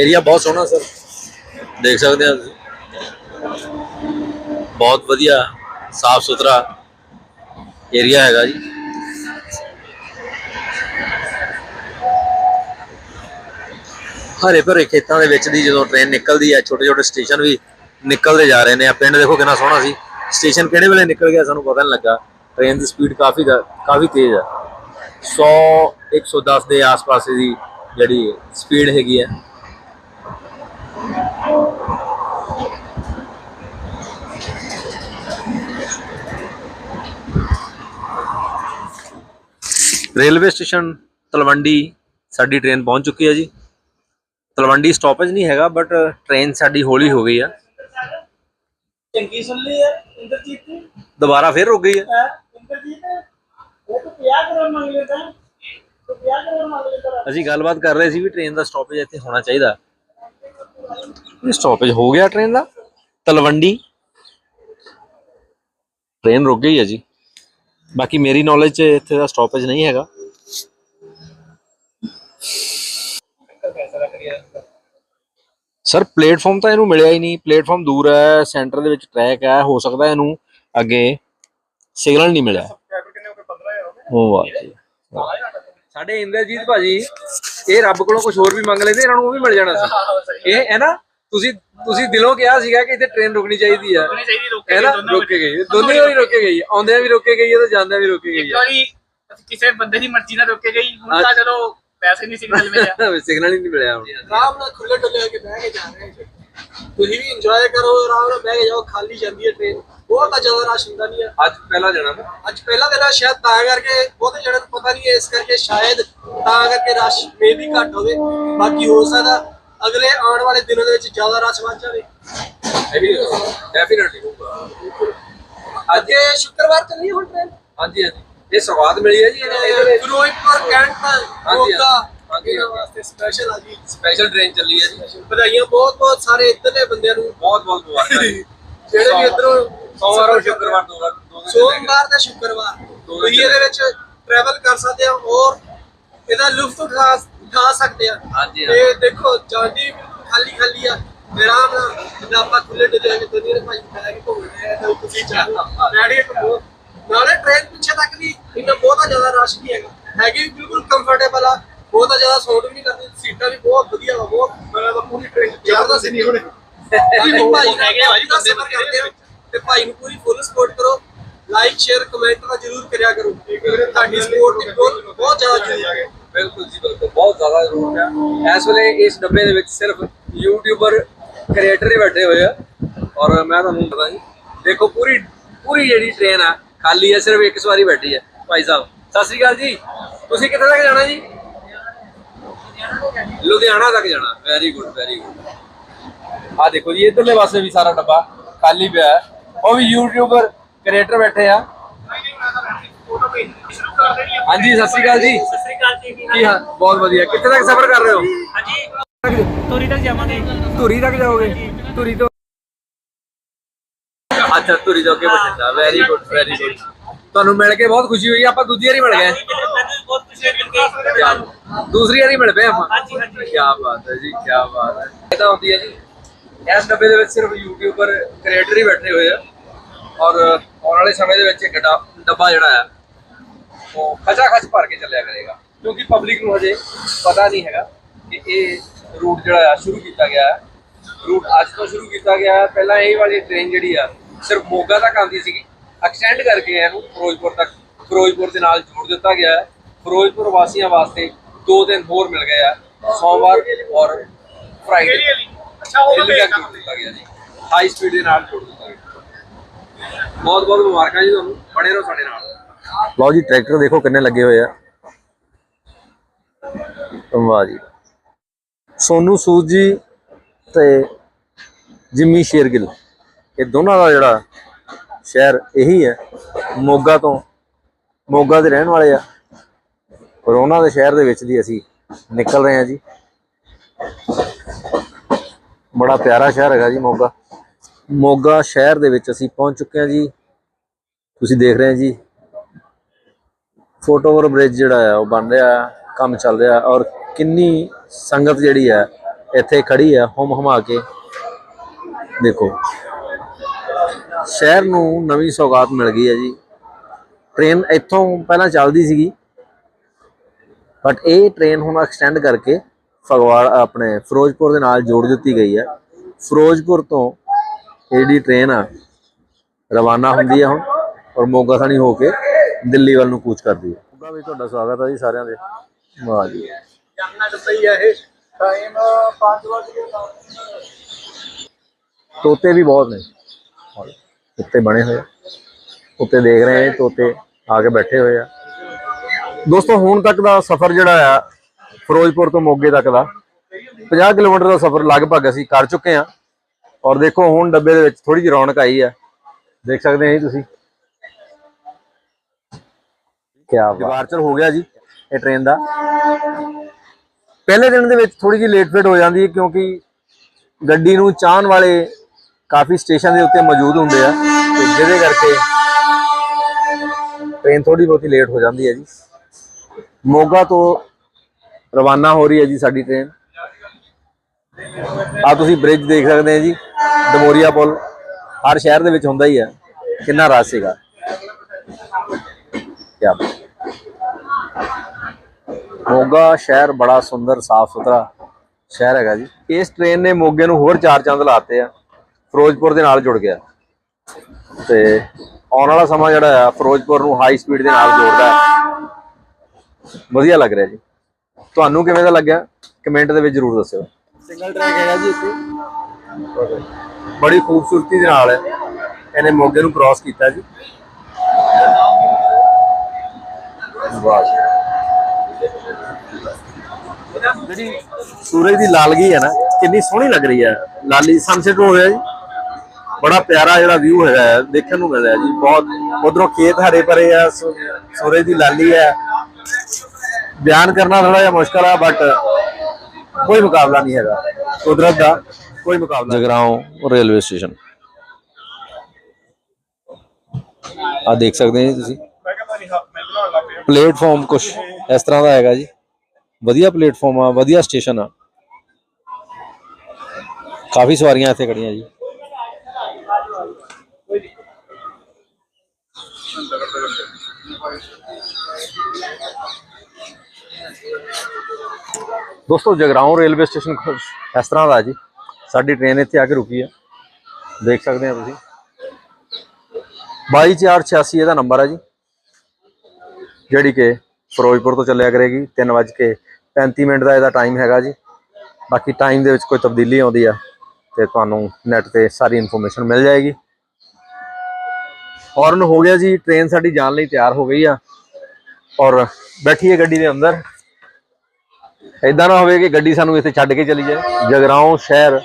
ਏਰੀਆ ਬਹੁਤ ਸੋਹਣਾ ਸਰ ਦੇਖ ਸਕਦੇ ਆ ਤੁਸੀਂ। ਬਹੁਤ ਵਧੀਆ, ਸਾਫ਼ ਸੁਥਰਾ ਏਰੀਆ ਹੈਗਾ ਜੀ। ਹਰੇ ਭਰੇ ਖੇਤਾਂ ਦੇ ਵਿੱਚ ਦੀ ਜਦੋਂ ਟ੍ਰੇਨ ਨਿਕਲਦੀ ਹੈ, ਛੋਟੇ ਛੋਟੇ ਸਟੇਸ਼ਨ ਵੀ ਨਿਕਲਦੇ ਜਾ ਰਹੇ ਨੇ। ਆ ਪਿੰਡ ਦੇਖੋ ਕਿੰਨਾ ਸੋਹਣਾ ਸੀ। ਸਟੇਸ਼ਨ ਕਿਹੜੇ ਵੇਲੇ ਨਿਕਲ ਗਿਆ ਸਾਨੂੰ ਪਤਾ ਨਹੀਂ ਲੱਗਾ। ਟ੍ਰੇਨ ਦੀ ਸਪੀਡ ਕਾਫੀ ਕਾਫੀ ਤੇਜ਼ ਹੈ 100 110 ਦੇ ਆਸ-ਪਾਸ ਦੀ ਜਿਹੜੀ ਸਪੀਡ ਹੈਗੀ ਹੈ ਰੇਲਵੇ ਸਟੇਸ਼ਨ ਤਲਵੰਡੀ ਸਾਡੀ ਟ੍ਰੇਨ ਪਹੁੰਚ ਚੁੱਕੀ ਹੈ ਜੀ। ਤਲਵੰਡੀ ਸਟਾਪੇਜ ਨਹੀਂ ਹੈਗਾ ਬਟ ਟ੍ਰੇਨ ਸਾਡੀ ਹੌਲੀ ਹੋ ਗਈ ਆ। ਚੰਗੀ ਸੁਣ ਲਈ ਹੈ ਇੰਦਰਜੀਤ ਦੁਬਾਰਾ ਫਿਰ ਰੁਕ ਗਈ ਹੈ ਹੈ ਇੰਦਰਜੀਤ? ਇਹ ਤਾਂ 50 ਕਰੋੜ ਮੰਗ ਲੈਦਾ। ਤੂੰ 50 ਕਰੋੜ ਮੰਗ ਲੈਦਾ। ਅਸੀਂ ਗੱਲਬਾਤ ਕਰ ਰਹੇ ਸੀ ਵੀ ਟ੍ਰੇਨ ਦਾ ਸਟਾਪੇਜ ਇੱਥੇ ਹੋਣਾ ਚਾਹੀਦਾ। ਇਹ ਸਟਾਪੇਜ ਹੋ ਗਿਆ ਟ੍ਰੇਨ ਦਾ? ਤਲਵੰਡੀ। ਟ੍ਰੇਨ ਰੁਕ ਗਈ ਹੈ ਜੀ। ਬਾਕੀ ਮੇਰੀ ਨੌਲੇਜ 'ਚ ਇੱਥੇ ਦਾ ਸਟਾਪੇਜ ਨਹੀਂ ਹੈਗਾ। ਸਰ ਪਲੇਟਫਾਰਮ ਤਾਂ ਇਹਨੂੰ ਮਿਲਿਆ ਹੀ ਨਹੀਂ। ਪਲੇਟਫਾਰਮ ਦੂਰ ਹੈ ਸੈਂਟਰ ਦੇ ਵਿੱਚ ਟਰੈਕ ਹੈ ਹੋ ਸਕਦਾ ਇਹਨੂੰ ਅੱਗੇ ਸਿਗਨਲ ਨਹੀਂ ਮਿਲਿਆ। ਉਹ ਵਾਹ ਜੀ। ਸਾਡੇ ਇੰਦਰਜੀਤ ਭਾਜੀ। ਇਹ ਰੱਬ ਕੋਲੋਂ ਕੁਝ ਹੋਰ ਵੀ ਮੰਗ ਲੈਂਦੇ ਇਹਨਾਂ ਨੂੰ ਉਹ ਵੀ ਮਿਲ ਜਾਣਾ ਸੀ। ਇਹ ਹੈ। ਨਾ ਤੁਸੀਂ ਤੁਸੀਂ ਦਿਲੋਂ ਕਿਹਾ ਸੀਗਾ ਕਿ ਇੱਥੇ ਟ੍ਰੇਨ ਰੁਕਣੀ ਚਾਹੀਦੀ ਆ। ਰੁਕਣੀ ਚਾਹੀਦੀ, ਰੁਕ ਕੇ ਹੈ ਨਾ? ਗਈ, ਦੋਨੋਂ ਰੁਕ ਕੇ ਗਈ। ਦੋਨੇ ਵਾਰੀ ਰੁਕ ਗਈ। ਆਉਂਦਿਆਂ ਵੀ ਰੁਕ ਕੇ ਗਈ ਹੈ ਤੇ ਜਾਂਦਿਆਂ ਵੀ ਰੁਕ ਕੇ ਇੱਕ ਗਈ ਵਾਰੀ ਕਿਸੇ ਬੰਦੇ ਦੀ ਮਰਜ਼ੀ ਨਾਲ ਰੁਕ ਕੇ ਗਈ ਹੁਣ ਤਾਂ ਚਲੋ ਪੈਸੇ ਨਹੀਂ ਸਿਗਨਲ ਮਿਲਿਆ। [laughs] ਹੈ ਸਿਗਨਲ ਹੀ ਨਹੀਂ ਮਿਲਿਆ ਹੁਣ। ਆਰਾਮ ਨਾਲ ਖੁੱਲੇ ਡੁੱਲੇ ਹੋ ਕੇ ਬਹਿ ਕੇ ਜਾ ਰਹੇ ਹਾਂ ਤੁਸੀਂ ਵੀ ਇੰਜੋਏ ਕਰੋ ਆਰਾਮ ਨਾਲ ਬਹਿ ਕੇ ਜਾਓ ਖਾਲੀ ਜਾਂਦੀ ਹੈ ਟ੍ਰੇਨ ਬਹੁਤ ਜ਼ਿਆਦਾ ਰਸ਼ ਹੁੰਦਾ ਨਹੀਂ ਹੈ ਅੱਜ ਪਹਿਲਾ ਜਣਾ ਅੱਜ ਪਹਿਲਾ ਦਿਨ ਆ ਸ਼ਾਇਦ ਤਾਂ ਕਰਕੇ ਬਹੁਤੇ ਜਣਿਆਂ ਨੂੰ ਪਤਾ ਨਹੀਂ ਹੈ ਇਸ ਕਰਕੇ ਸ਼ਾਇਦ ਤਾਂ ਕਰਕੇ ਰਸ਼ ਮੇ ਵੀ ਘੱਟ ਹੋਵੇ। ਬਾਕੀ ਹੋ ਸਕਦਾ ਅਗਲੇ ਆਉਣ ਵਾਲੇ ਦਿਨਾਂ ਦੇ ਵਿੱਚ ਜ਼ਿਆਦਾ ਰਸ਼ ਵੱਧ ਜਾਵੇ। ਡੈਫੀਨਿਟਲੀ ਅੱਜ ਇਹ ਸ਼ੁੱਕਰਵਾਰ ਚੱਲੀ ਹੁਣ ਟ੍ਰੇਨ ਹਾਂਜੀ ਹਾਂਜੀ। ਇਹ ਸਵਾਦ ਮਿਲੀ ਹੈ ਜੀ ਫਿਰੋਜ਼ਪੁਰ ਕੈਂਟ ਤੋਂ ਹਾਂਜੀ, ਮੋਗਾ ਹਾਂਜੀ। ਇਹਨਾਂ ਵਾਸਤੇ ਸਪੈਸ਼ਲ ਆ ਜੀ। ਸਪੈਸ਼ਲ ਟ੍ਰੇਨ ਚੱਲੀ ਹੈ ਜੀ। ਵਧਾਈਆਂ ਬਹੁਤ ਬਹੁਤ ਸਾਰੇ ਇੱਧਰਲੇ ਬੰਦਿਆਂ ਨੂੰ। ਬਹੁਤ ਬਹੁਤ ਮੁਬਾਰਕਾਂ ਜੀ। ਜਿਹੜੇ ਵੀ ਇੱਧਰੋਂ ਸੋਮਵਾਰ ਔਰ ਸ਼ੁੱਕਰਵਾਰ ਦੋ ਵਾਰ ਦਿਨ ਸੋਮਵਾਰ ਤੇ ਸ਼ੁੱਕਰਵਾਰ। ਤੁਸੀਂ ਇਹਦੇ ਵਿੱਚ ਟਰੈਵਲ ਕਰ ਸਕਦੇ ਹੋ ਔਰ ਇਹਦਾ ਲੁਫਤ ਉਠਾ ਉਠਾ ਸਕਦੇ ਆ। ਹਾਂਜੀ, ਤੇ ਦੇਖੋ ਜਾਂਦੀ ਬਿਲਕੁਲ ਖਾਲੀ ਖਾਲੀ ਆ। ਆਰਾਮ ਨਾਲ ਜਿੱਦਾਂ ਆਪਾਂ ਖੁੱਲੇ ਡੁੱਲੇ ਕੇ ਦੁਨੀਆ ਦੇ ਭਾਈ ਬੈਠ ਕੇ ਘੁੰਮ ਰਹੇ ਆ ਤੇ ਤੁਸੀਂ ਚਾਹੋ ਡੈਡੀ ਘੁੰਮੋ ਨਾਲੇ ਟ੍ਰੇਨ ਪਿੱਛੇ ਤੱਕ ਵੀ ਇੰਨਾ ਬਹੁਤਾ ਜ਼ਿਆਦਾ ਰਸ਼ ਨਹੀਂ ਹੈਗਾ। ਹੈਗੀ ਵੀ ਬਿਲਕੁਲ ਕੰਫਰਟੇਬਲ ਆ। ਬਹੁਤਾ ਜ਼ਿਆਦਾ ਸੌਂਡ ਵੀ ਨਹੀਂ ਕਰਦੀ ਸੀਟਾਂ ਵੀ ਬਹੁਤ ਵਧੀਆ ਵਾ ਬਹੁਤ ਮਤਲਬ ਪੂਰੀ ਟ੍ਰੇਨ ਜ਼ਬਰਦਸਤ ਨਹੀਂ ਹੋਣੇ। [laughs] ਭਾਈ ਹੈਗੇ ਭਾਈ ਬੰਦੇ ਕਰਦੇ ਹੋ ਤੇ ਭਾਈ ਨੂੰ ਪੂਰੀ ਫੁੱਲ ਸਪੋਰਟ ਕਰੋ। ਲਾਈਕ ਸ਼ੇਅਰ ਕਮੈਂਟ ਤਾਂ ਜ਼ਰੂਰ ਕਰਿਆ ਕਰੋ। ਤੁਹਾਡੀ ਸਪੋਰਟ ਦੀ ਬਹੁਤ ਬਹੁਤ ਜ਼ਿਆਦਾ ਜ਼ਰੂਰੀ ਹੈ। ਬਿਲਕੁਲ ਜੀ, ਬਿਲਕੁਲ। ਬਹੁਤ ਜ਼ਿਆਦਾ ਜ਼ਰੂਰਤ ਹੈ। ਇਸ ਵੇਲੇ ਇਸ ਡੱਬੇ ਦੇ ਵਿੱਚ ਸਿਰਫ ਯੂਟਿਊਬਰ ਕ੍ਰੀਏਟਰ ਹੀ ਬੈਠੇ ਹੋਏ ਆ। ਔਰ ਮੈਂ ਤੁਹਾਨੂੰ ਪਤਾ ਜੀ, ਦੇਖੋ ਪੂਰੀ ਪੂਰੀ ਜਿਹੜੀ ਟ੍ਰੇਨ ਆ, ਖਾਲੀ ਹੈ ਸਿਰਫ ਇੱਕ ਸਵਾਰੀ ਬੈਠੀ ਹੈ ਭਾਈ ਸਾਹਿਬ। ਸਤਿ ਸ੍ਰੀ ਅਕਾਲ ਜੀ। ਤੁਸੀਂ ਕਿੱਥੇ ਤੱਕ ਜਾਣਾ ਜੀ? ਲੁਧਿਆਣਾ ਤੱਕ ਜਾਣਾ। ਵੈਰੀ ਗੁੱਡ ਵੈਰੀ ਗੁੱਡ ਆ ਦੇਖੋ ਜੀ, ਇਧਰਲੇ ਪਾਸੇ ਵੀ ਸਾਰਾ ਡੱਬਾ ਖਾਲੀ ਪਿਆ ਹੈ। ਉਹ ਵੀ ਯੂਟਿਊਬਰ ਕ੍ਰੀਏਟਰ ਬੈਠੇ ਆ। ਹਾਂਜੀ ਸਤਿ ਸ੍ਰੀ ਅਕਾਲ ਜੀ। ਸਤਿ ਸ੍ਰੀ ਅਕਾਲ ਜੀ ਕੀ ਹਾਲ? ਬਹੁਤ ਵਧੀਆ। ਕਿੱਥੇ ਤੱਕ ਸਫ਼ਰ ਕਰ ਰਹੇ ਹੋ? ਹਾਂਜੀ ਤੋਰੀ ਤੱਕ ਜਾਵਾਂਗੇ। ਧੂਰੀ ਤੱਕ ਜਾਓਗੇ? ਧੂਰੀ ਤੋਂ ਅੱਛਾ ਧੂਰੀ ਤੋਂ ਅੱਗੇ Bathinda very good very good ਤੁਹਾਨੂੰ ਮਿਲ ਕੇ ਬਹੁਤ ਖੁਸ਼ੀ ਹੋਈ। ਆਪਾਂ ਦੂਜੀ ਵਾਰੀ ਮਿਲ ਗਏ। ਬਹੁਤ ਖੁਸ਼ੀ ਹੋਈ ਦੂਸਰੀ ਵਾਰੀ ਮਿਲ ਪਏ ਆਪਾਂ। ਹਾਂਜੀ, ਹਾਂਜੀ। ਕੀ ਬਾਤ ਹੈ ਜੀ ਕੀ ਬਾਤ ਹੈ। ਇਹ ਤਾਂ ਹੁੰਦੀ ਹੈ ਜੀ। ਇਸ ਡੱਬੇ ਦੇ ਵਿੱਚ ਸਿਰਫ ਯੂਟਿਊਬਰ ਕ੍ਰੀਏਟਰ ਹੀ ਬੈਠੇ ਹੋਏ ਆ ਔਰ ਆਉਣ ਵਾਲੇ ਸਮੇਂ ਦੇ ਵਿੱਚ ਇੱਕ ਡੱਬਾ ਜਿਹੜਾ ਆ, ਉਹ ਖਚਾ ਖਚ ਭਰ ਕੇ ਚੱਲਿਆ ਕਰੇਗਾ। ਕਿਉਂਕਿ ਪਬਲਿਕ ਨੂੰ ਹਜੇ ਪਤਾ ਨਹੀਂ ਹੈਗਾ ਕਿ ਇਹ ਰੂਟ ਜਿਹੜਾ ਆ, ਸ਼ੁਰੂ ਕੀਤਾ ਗਿਆ ਹੈ ਰੂਟ ਅੱਜ ਤੋਂ ਸ਼ੁਰੂ ਕੀਤਾ ਗਿਆ ਹੈ ਪਹਿਲਾਂ ਇਹ ਵਾਲੀ ਟ੍ਰੇਨ ਜਿਹੜੀ ਆ, ਸਿਰਫ ਮੋਗਾ ਤੱਕ ਆਉਂਦੀ ਸੀਗੀ। ਐਕਸਟੈਂਡ ਕਰਕੇ ਇਹਨੂੰ ਫਿਰੋਜ਼ਪੁਰ ਤੱਕ ਫਿਰੋਜ਼ਪੁਰ ਦੇ ਨਾਲ ਜੋੜ ਦਿੱਤਾ ਗਿਆ ਹੈ ਫਿਰੋਜ਼ਪੁਰ ਵਾਸੀਆਂ ਵਾਸਤੇ ਦੋ ਦਿਨ ਹੋਰ ਮਿਲ ਗਏ ਆ। ਸੋਮਵਾਰ ਔਰ ਫਰਾਈਡੇ ਅੱਛਾ ਦਿੱਤਾ ਗਿਆ ਜੀ। ਹਾਈ ਸਪੀਡ ਦੇ ਨਾਲ ਜੋੜ ਦਿੱਤਾ ਗਿਆ। ਬਹੁਤ ਬਹੁਤ ਮੁਬਾਰਕਾਂ ਜੀ ਤੁਹਾਨੂੰ। ਬਣੇ ਰਹੋ ਸਾਡੇ ਨਾਲ। ਲਓ ਜੀ ਟਰੈਕਟਰ ਦੇਖੋ ਕਿੰਨੇ ਲੱਗੇ ਹੋਏ ਆ। ਵਾਹ ਜੀ। ਸੋਨੂ ਸੂਦ ਜੀ ਤੇ ਜਿੰਮੀ ਸ਼ੇਰਗਿੱਲ ਇਹ ਦੋਨਾਂ ਦਾ ਜਿਹੜਾ ਸ਼ਹਿਰ ਇਹੀ ਹੈ। ਮੋਗਾ ਤੋਂ ਮੋਗਾ ਦੇ ਰਹਿਣ ਵਾਲੇ ਆ। ਕੋਰੋਨਾ ਦੇ ਸ਼ਹਿਰ ਦੇ ਵਿੱਚ ਦੀ ਅਸੀਂ ਨਿਕਲ ਰਹੇ ਹਾਂ ਜੀ। ਬੜਾ ਪਿਆਰਾ ਸ਼ਹਿਰ ਹੈਗਾ ਜੀ ਮੋਗਾ। ਮੋਗਾ ਸ਼ਹਿਰ ਦੇ ਵਿੱਚ ਅਸੀਂ ਪਹੁੰਚ ਚੁੱਕੇ ਹਾਂ ਜੀ। ਤੁਸੀਂ ਦੇਖ ਰਹੇ ਹੋ ਜੀ। ਫੋਟੋਵਰ ਬ੍ਰਿਜ ਜਿਹੜਾ ਆ, ਉਹ ਬਣ ਰਿਹਾ, ਕੰਮ ਚੱਲ ਰਿਹਾ ਔਰ ਕਿੰਨੀ ਸੰਗਤ ਜਿਹੜੀ ਆ, ਇੱਥੇ ਖੜੀ ਆ, ਹਮ ਹਮਾ ਕੇ। ਦੇਖੋ, ਸ਼ਹਿਰ ਨੂੰ ਨਵੀਂ ਸੌਗਾਤ ਮਿਲ ਗਈ ਹੈ ਜੀ। ਟ੍ਰੇਨ ਇੱਥੋਂ ਪਹਿਲਾਂ ਚੱਲਦੀ ਸੀਗੀ ਬਟ ਇਹ ਟ੍ਰੇਨ ਹੁਣ ਐਕਸਟੈਂਡ ਕਰਕੇ ਫਗਵਾੜਾ, ਆਪਣੇ ਫਿਰੋਜ਼ਪੁਰ ਦੇ ਨਾਲ ਜੋੜ ਦਿੱਤੀ ਗਈ ਹੈ। ਫਿਰੋਜ਼ਪੁਰ ਤੋਂ ਇਹ ਜਿਹੜੀ ਟ੍ਰੇਨ ਆ, ਰਵਾਨਾ ਹੁੰਦੀ ਹੈ ਹੁਣ ਔਰ ਮੋਗਾ ਥਾਣੀ ਹੋ ਕੇ ਦਿੱਲੀ ਵੱਲ ਨੂੰ ਕੂਚ ਕਰਦੀ ਹੈ। ਮੋਗਾ ਵਿੱਚ ਤੁਹਾਡਾ ਸਵਾਗਤ ਹੈ ਜੀ ਸਾਰਿਆਂ ਦੇ। ਵਾਹ ਜੀ। ਤੋਤੇ ਵੀ ਬਹੁਤ ਨੇ। ਉੱਤੇ ਬਣੇ ਹੋਏ ਉੱਤੇ ਦੇਖ ਰਹੇ ਆ ਤੋਤੇ ਆ ਕੇ ਬੈਠੇ ਹੋਏ ਆ। ਦੋਸਤੋ, ਹੁਣ ਤੱਕ ਦਾ ਸਫ਼ਰ ਜਿਹੜਾ ਆ ਫਿਰੋਜ਼ਪੁਰ ਤੋਂ ਮੋਗੇ ਤੱਕ ਦਾ। 50 ਕਿਲੋਮੀਟਰ ਦਾ ਸਫ਼ਰ ਲਗਭਗ ਅਸੀਂ ਕਰ ਚੁੱਕੇ ਹਾਂ। ਔਰ ਦੇਖੋ ਹੁਣ ਡੱਬੇ ਦੇ ਵਿੱਚ ਥੋੜੀ ਜਿਹੀ ਰੌਣਕ ਆਈ ਆ ਦੇਖ ਸਕਦੇ ਹੋ ਜੀ ਤੁਸੀਂ। ਕੀ ਬਾਤ। ਹੋ ਗਿਆ ਜੀ ਇਹ ਟ੍ਰੇਨ ਦਾ। ਪਹਿਲੇ ਦਿਨ ਦੇ ਵਿੱਚ ਥੋੜੀ ਜਿਹੀ ਲੇਟ ਫੇਟ ਹੋ ਜਾਂਦੀ ਹੈ ਕਿਉਂਕਿ ਗੱਡੀ ਨੂੰ ਚਾਹਣ ਵਾਲੇ ਕਾਫੀ ਸਟੇਸ਼ਨ ਦੇ ਉੱਤੇ ਮੌਜੂਦ ਹੁੰਦੇ ਆ। ਤੇ ਜਿਹਦੇ ਕਰਕੇ ਟ੍ਰੇਨ ਥੋੜੀ ਬਹੁਤੀ ਲੇਟ ਹੋ ਜਾਂਦੀ ਹੈ ਜੀ। ਮੋਗਾ ਤੋਂ ਰਵਾਨਾ ਹੋ ਰਹੀ ਹੈ ਜੀ ਸਾਡੀ ਟ੍ਰੇਨ ਆ ਤੁਸੀਂ ਬ੍ਰਿਜ ਦੇਖ ਸਕਦੇ ਹੋ ਜੀ। ਦਮੋਰੀਆ ਪੁਲ ਹਰ ਸ਼ਹਿਰ ਦੇ ਵਿੱਚ ਹੁੰਦਾ ਹੀ ਹੈ। ਕਿੰਨਾ ਰਸ਼ ਸੀਗਾ। ਕਿਆ ਮੋਗਾ ਸ਼ਹਿਰ ਬੜਾ ਸੁੰਦਰ ਸਾਫ਼ ਸੁਥਰਾ ਸ਼ਹਿਰ ਹੈਗਾ ਜੀ। ਇਸ ਟ੍ਰੇਨ ਨੇ ਮੋਗੇ ਨੂੰ ਹੋਰ ਚਾਰ ਚੰਦ ਲਾਤੇ ਆ। ਫਿਰੋਜ਼ਪੁਰ ਦੇ ਨਾਲ ਜੁੜ ਗਿਆ। ਤੇ ਆਉਣ ਵਾਲਾ ਸਮਾਂ ਜਿਹੜਾ ਆ, ਫਿਰੋਜ਼ਪੁਰ ਨੂੰ ਹਾਈ ਸਪੀਡ ਦੇ ਨਾਲ ਜੋੜਦਾ ਹੈ। ਵਧੀਆ ਲੱਗ ਰਿਹਾ ਜੀ। ਤੁਹਾਨੂੰ ਕਿਵੇਂ ਦਾ ਲੱਗਿਆ? ਕਮੈਂਟ ਦੇ ਵਿੱਚ ਜਰੂਰ ਦੱਸਿਓ। ਸਿੰਗਲ ਟਰੈਕ ਹੈਗਾ ਜੀ ਇੱਥੇ। ਬੜੀ ਖੂਬਸੂਰਤੀ ਦੇ ਨਾਲ ਇਹਨੇ ਮੋਗੇ ਨੂੰ ਕ੍ਰਾਸ ਕੀਤਾ ਜੀ। ਵਾਹ। ਜਿਹੜੀ ਸੂਰਜ ਦੀ ਲਾਲਗੀ ਹੈ ਨਾ ਕਿੰਨੀ ਸੋਹਣੀ ਲੱਗ ਰਹੀ ਹੈ। ਲਾਲੀ ਸਨਸੈਟ ਹੋ ਰਿਹਾ ਜੀ। ਬੜਾ ਪਿਆਰਾ ਜਿਹੜਾ ਵਿਊ ਹੈਗਾ ਹੈ, ਦੇਖਣ ਨੂੰ ਮਿਲ ਰਿਹਾ ਜੀ। ਬਹੁਤ ਉਧਰੋਂ ਖੇਤ ਹਰੇ ਭਰੇ ਆ ਸੂਰਜ ਦੀ ਲਾਲੀ ਹੈ। ਬਿਆਨ ਕਰਨਾ ਥੋੜਾ ਜਿਹਾ ਮੁਸ਼ਕਲ ਆ ਬਟ ਕੋਈ ਮੁਕਾਬਲਾ ਨਹੀਂ ਹੈਗਾ। ਕੁਦਰਤ ਦਾ ਕੋਈ ਮੁਕਾਬਲਾ ਜਗਰਾਉਂ ਰੇਲਵੇ ਸਟੇਸ਼ਨ। ਆ ਦੇਖ ਸਕਦੇ ਹੋ ਤੁਸੀਂ। ਪਲੇਟਫਾਰਮ ਕੁਝ ਇਸ ਤਰ੍ਹਾਂ ਦਾ ਹੈਗਾ ਜੀ। ਵਧੀਆ ਪਲੇਟਫਾਰਮ ਆ, ਵਧੀਆ ਸਟੇਸ਼ਨ ਆ। ਕਾਫੀ ਸਵਾਰੀਆਂ ਇੱਥੇ ਖੜੀਆਂ ਜੀ। ਦੋਸਤੋ, ਜਗਰਾਉਂ ਰੇਲਵੇ ਸਟੇਸ਼ਨ ਇਸ ਤਰ੍ਹਾਂ ਦਾ ਜੀ। ਸਾਡੀ ਟ੍ਰੇਨ ਇੱਥੇ ਆ ਕੇ ਰੁਕੀ ਆ। ਦੇਖ ਸਕਦੇ ਆ ਤੁਸੀਂ। 22486 ਇਹਦਾ ਨੰਬਰ ਹੈ ਜੀ। ਜਿਹੜੀ ਕਿ ਫਿਰੋਜ਼ਪੁਰ ਤੋਂ ਚੱਲਿਆ ਕਰੇਗੀ। 3:35 ਮਿੰਟ ਦਾ ਇਹਦਾ ਟਾਈਮ ਹੈਗਾ ਜੀ। ਬਾਕੀ ਟਾਈਮ ਦੇ ਵਿੱਚ ਕੋਈ ਤਬਦੀਲੀ ਆਉਂਦੀ ਆ ਤੇ ਤੁਹਾਨੂੰ ਨੈਟ ਤੇ ਸਾਰੀ ਇਨਫੋਰਮੇਸ਼ਨ ਮਿਲ ਜਾਏਗੀ। ਔਰਨ ਹੋ ਗਿਆ ਜੀ। ਟ੍ਰੇਨ ਸਾਡੀ ਜਾਣ ਲਈ ਤਿਆਰ ਹੋ ਗਈ ਆ। ਔਰ ਬੈਠੀਏ ਗੱਡੀ ਦੇ ਅੰਦਰ। ਇਦਾਂ ਨਾ ਹੋਵੇ ਕਿ ਗੱਡੀ ਸਾਨੂੰ ਇੱਥੇ ਛੱਡ ਕੇ ਚਲੀ ਜਾਏ। ਜਗਰਾਉਂ ਸ਼ਹਿਰ,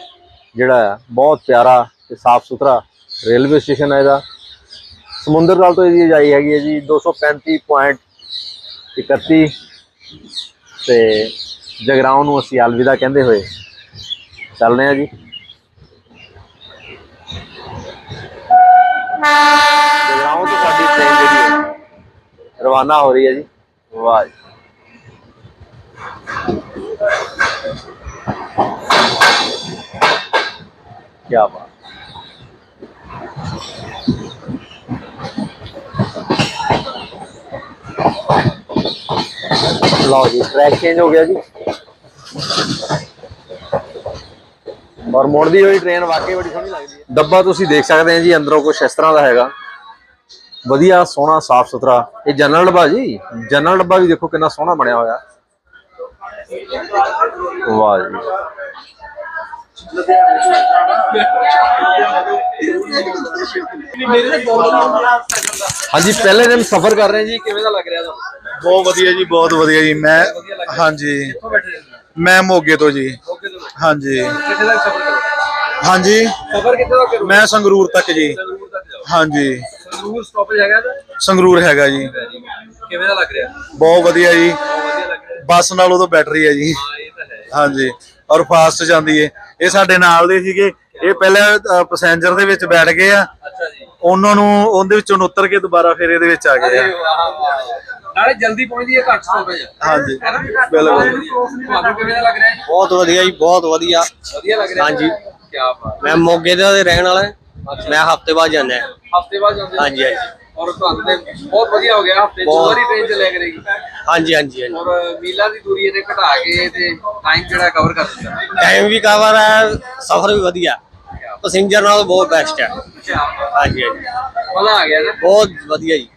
ਜਿਹੜਾ ਆ, ਬਹੁਤ ਪਿਆਰਾ ਤੇ ਸਾਫ਼ ਸੁਥਰਾ ਰੇਲਵੇ ਸਟੇਸ਼ਨ ਹੈ ਇਹਦਾ। ਸਮੁੰਦਰ ਤਲ ਤੋਂ ਇਹਦੀ ਜਾਈ ਹੈਗੀ ਹੈ ਜੀ 235.31 ਤੇ ਜਗਰਾਉਂ ਨੂੰ ਅਸੀਂ ਅਲਵਿਦਾ ਕਹਿੰਦੇ ਹੋਏ ਚੱਲਦੇ ਆ ਜੀ। ਜਗਰਾਉਂ ਤੋਂ ਸਾਡੀ ਟ੍ਰੇਨ ਜਿਹੜੀ ਹੈ, ਰਵਾਨਾ ਹੋ ਰਹੀ ਹੈ ਜੀ। ਵਾਹ ਜੀ। ਕੀ ਬਾਤ। ਲਓ ਜੀ ਟਰੈਕ ਚੇਂਜ ਹੋ ਗਿਆ ਜੀ। ਔਰ ਮੁੜਦੀ ਹੋਈ ਟ੍ਰੇਨ ਵਾਕਈ ਬੜੀ ਸੋਹਣੀ ਲੱਗਦੀ ਹੈ। ਡੱਬਾ ਤੁਸੀਂ ਦੇਖ ਸਕਦੇ ਆ ਜੀ, ਅੰਦਰੋਂ ਕੁਝ ਇਸ ਤਰ੍ਹਾਂ ਦਾ ਹੈਗਾ। ਵਧੀਆ, ਸੋਹਣਾ ਸਾਫ਼ ਸੁਥਰਾ ਇਹ ਜਨਰਲ ਡੱਬਾ ਜੀ, ਜਨਰਲ ਡੱਬਾ ਵੀ ਦੇਖੋ ਕਿੰਨਾ ਸੋਹਣਾ ਬਣਿਆ ਹੋਇਆ। ਵਾਹ ਜੀ। ਹਾਂਜੀ ਪਹਿਲੇ ਦਿਨ ਸਫ਼ਰ ਕਰ ਰਹੇ ਜੀ ਕਿਵੇਂ ਦਾ ਲੱਗ ਰਿਹਾ ਤੁਹਾਨੂੰ? ਬਹੁਤ ਵਧੀਆ ਜੀ ਬਹੁਤ ਵਧੀਆ ਜੀ। ਮੈਂ ਹਾਂਜੀ। ਕਿੱਥੋਂ ਬੈਠੇ ਜੀ ਮੈਂ ਮੋਗੇ ਤੋਂ ਜੀ। ਓਕੇ ਤੋਂ ਹਾਂਜੀ। ਕਿੱਥੇ ਤੱਕ ਸਫ਼ਰ ਕਰੋਗੇ ਹਾਂਜੀ। ਸਫ਼ਰ ਕਿੱਥੇ ਤੱਕ ਮੈਂ ਸੰਗਰੂਰ ਤੱਕ ਜੀ। ਸੰਗਰੂਰ ਤੱਕ ਜਾਓ। ਹਾਂਜੀ। ਸੰਗਰੂਰ ਸਟਾਪੇਜ ਹੈਗਾ ਤਾਂ ਸੰਗਰੂਰ ਹੈਗਾ ਜੀ। ਕਿਵੇਂ ਦਾ ਲੱਗ ਰਿਹਾ? ਬਹੁਤ ਵਧੀਆ ਜੀ। ਵਧੀਆ ਲੱਗ ਰਿਹਾ। ਬੱਸ ਨਾਲੋਂ ਤਾਂ ਬੈਟਰੀ ਹੈ ਜੀ। ਹਾਂ ਇਹ ਤਾਂ ਹੈ। ਹਾਂਜੀ। ਔਰ ਫਾਸਟ ਜਾਂਦੀ ਏ। ਇਹ ਸਾਡੇ ਨਾਲ ਦੇ ਸੀਗੇ। ਇਹ ਪਹਿਲਾਂ ਪੈਸੇਂਜਰ ਦੇ ਵਿੱਚ ਬੈਠ ਗਏ ਆ। ਅੱਛਾ ਜੀ। ਉਹਨਾਂ ਨੂੰ ਉਹਦੇ ਵਿੱਚੋਂ ਉਤਰ ਕੇ ਦੁਬਾਰਾ ਫਿਰ ਇਹਦੇ ਵਿੱਚ ਆ ਗਏ ਆ। ਨਾਲੇ ਜਲਦੀ ਪਹੁੰਚਦੀ ਹੈ ਘੱਟ ਸਟਾਪੇਜ ਹਾਂਜੀ। ਬਿਲਕੁਲ। ਤੁਹਾਨੂੰ ਕਿਵੇਂ ਦਾ ਲੱਗ ਰਿਹਾ ਹੈ ਬਹੁਤ ਵਧੀਆ ਜੀ ਬਹੁਤ ਵਧੀਆ। ਵਧੀਆ ਲੱਗ ਰਿਹਾ। ਹਾਂਜੀ। ਕੀ ਬਾਤ ਮੈਂ ਮੋਗੇ ਦਾ ਰਹਿਣ ਵਾਲਾ ਹਾਂ। ਮੈਂ ਹਫ਼ਤੇ ਬਾਅਦ ਜਾਂਦਾ। ਹਾਂ। ਹਫ਼ਤੇ ਬਾਅਦ ਜਾਂਦੇ ਹੋ? ਹਾਂਜੀ ਹਾਂਜੀ। ਔਰ ਤੁਹਾਨੂੰ ਤੇ ਬਹੁਤ ਵਧੀਆ ਹੋ ਗਿਆ। ਹਫ਼ਤੇ ਦੋ ਬਹੁਤ। ਵਾਰੀ ਟ੍ਰੇਨ ਚੱਲਿਆ ਕਰੇਗੀ। ਹਾਂਜੀ ਹਾਂਜੀ ਹਾਂਜੀ। ਔਰ ਮੀਲਾਂ ਦੀ ਦੂਰੀ ਇਹਨੇ ਘਟਾ ਕੇ ਤੇ ਟਾਈਮ ਜਿਹੜਾ ਕਵਰ ਕਰ ਦਿੱਤਾ। ਟਾਈਮ ਵੀ ਕਵਰ ਹੈ ਸਫ਼ਰ ਵੀ ਵਧੀਆ। ਪੈਸੇਂਜਰ ਨਾਲ ਬਹੁਤ ਬੈਸਟ ਹੈ। ਹਾਂਜੀ ਹਾਂਜੀ। ਮਜ਼ਾ ਆ ਗਿਆ ਨਾ? ਬਹੁਤ ਵਧੀਆ ਜੀ।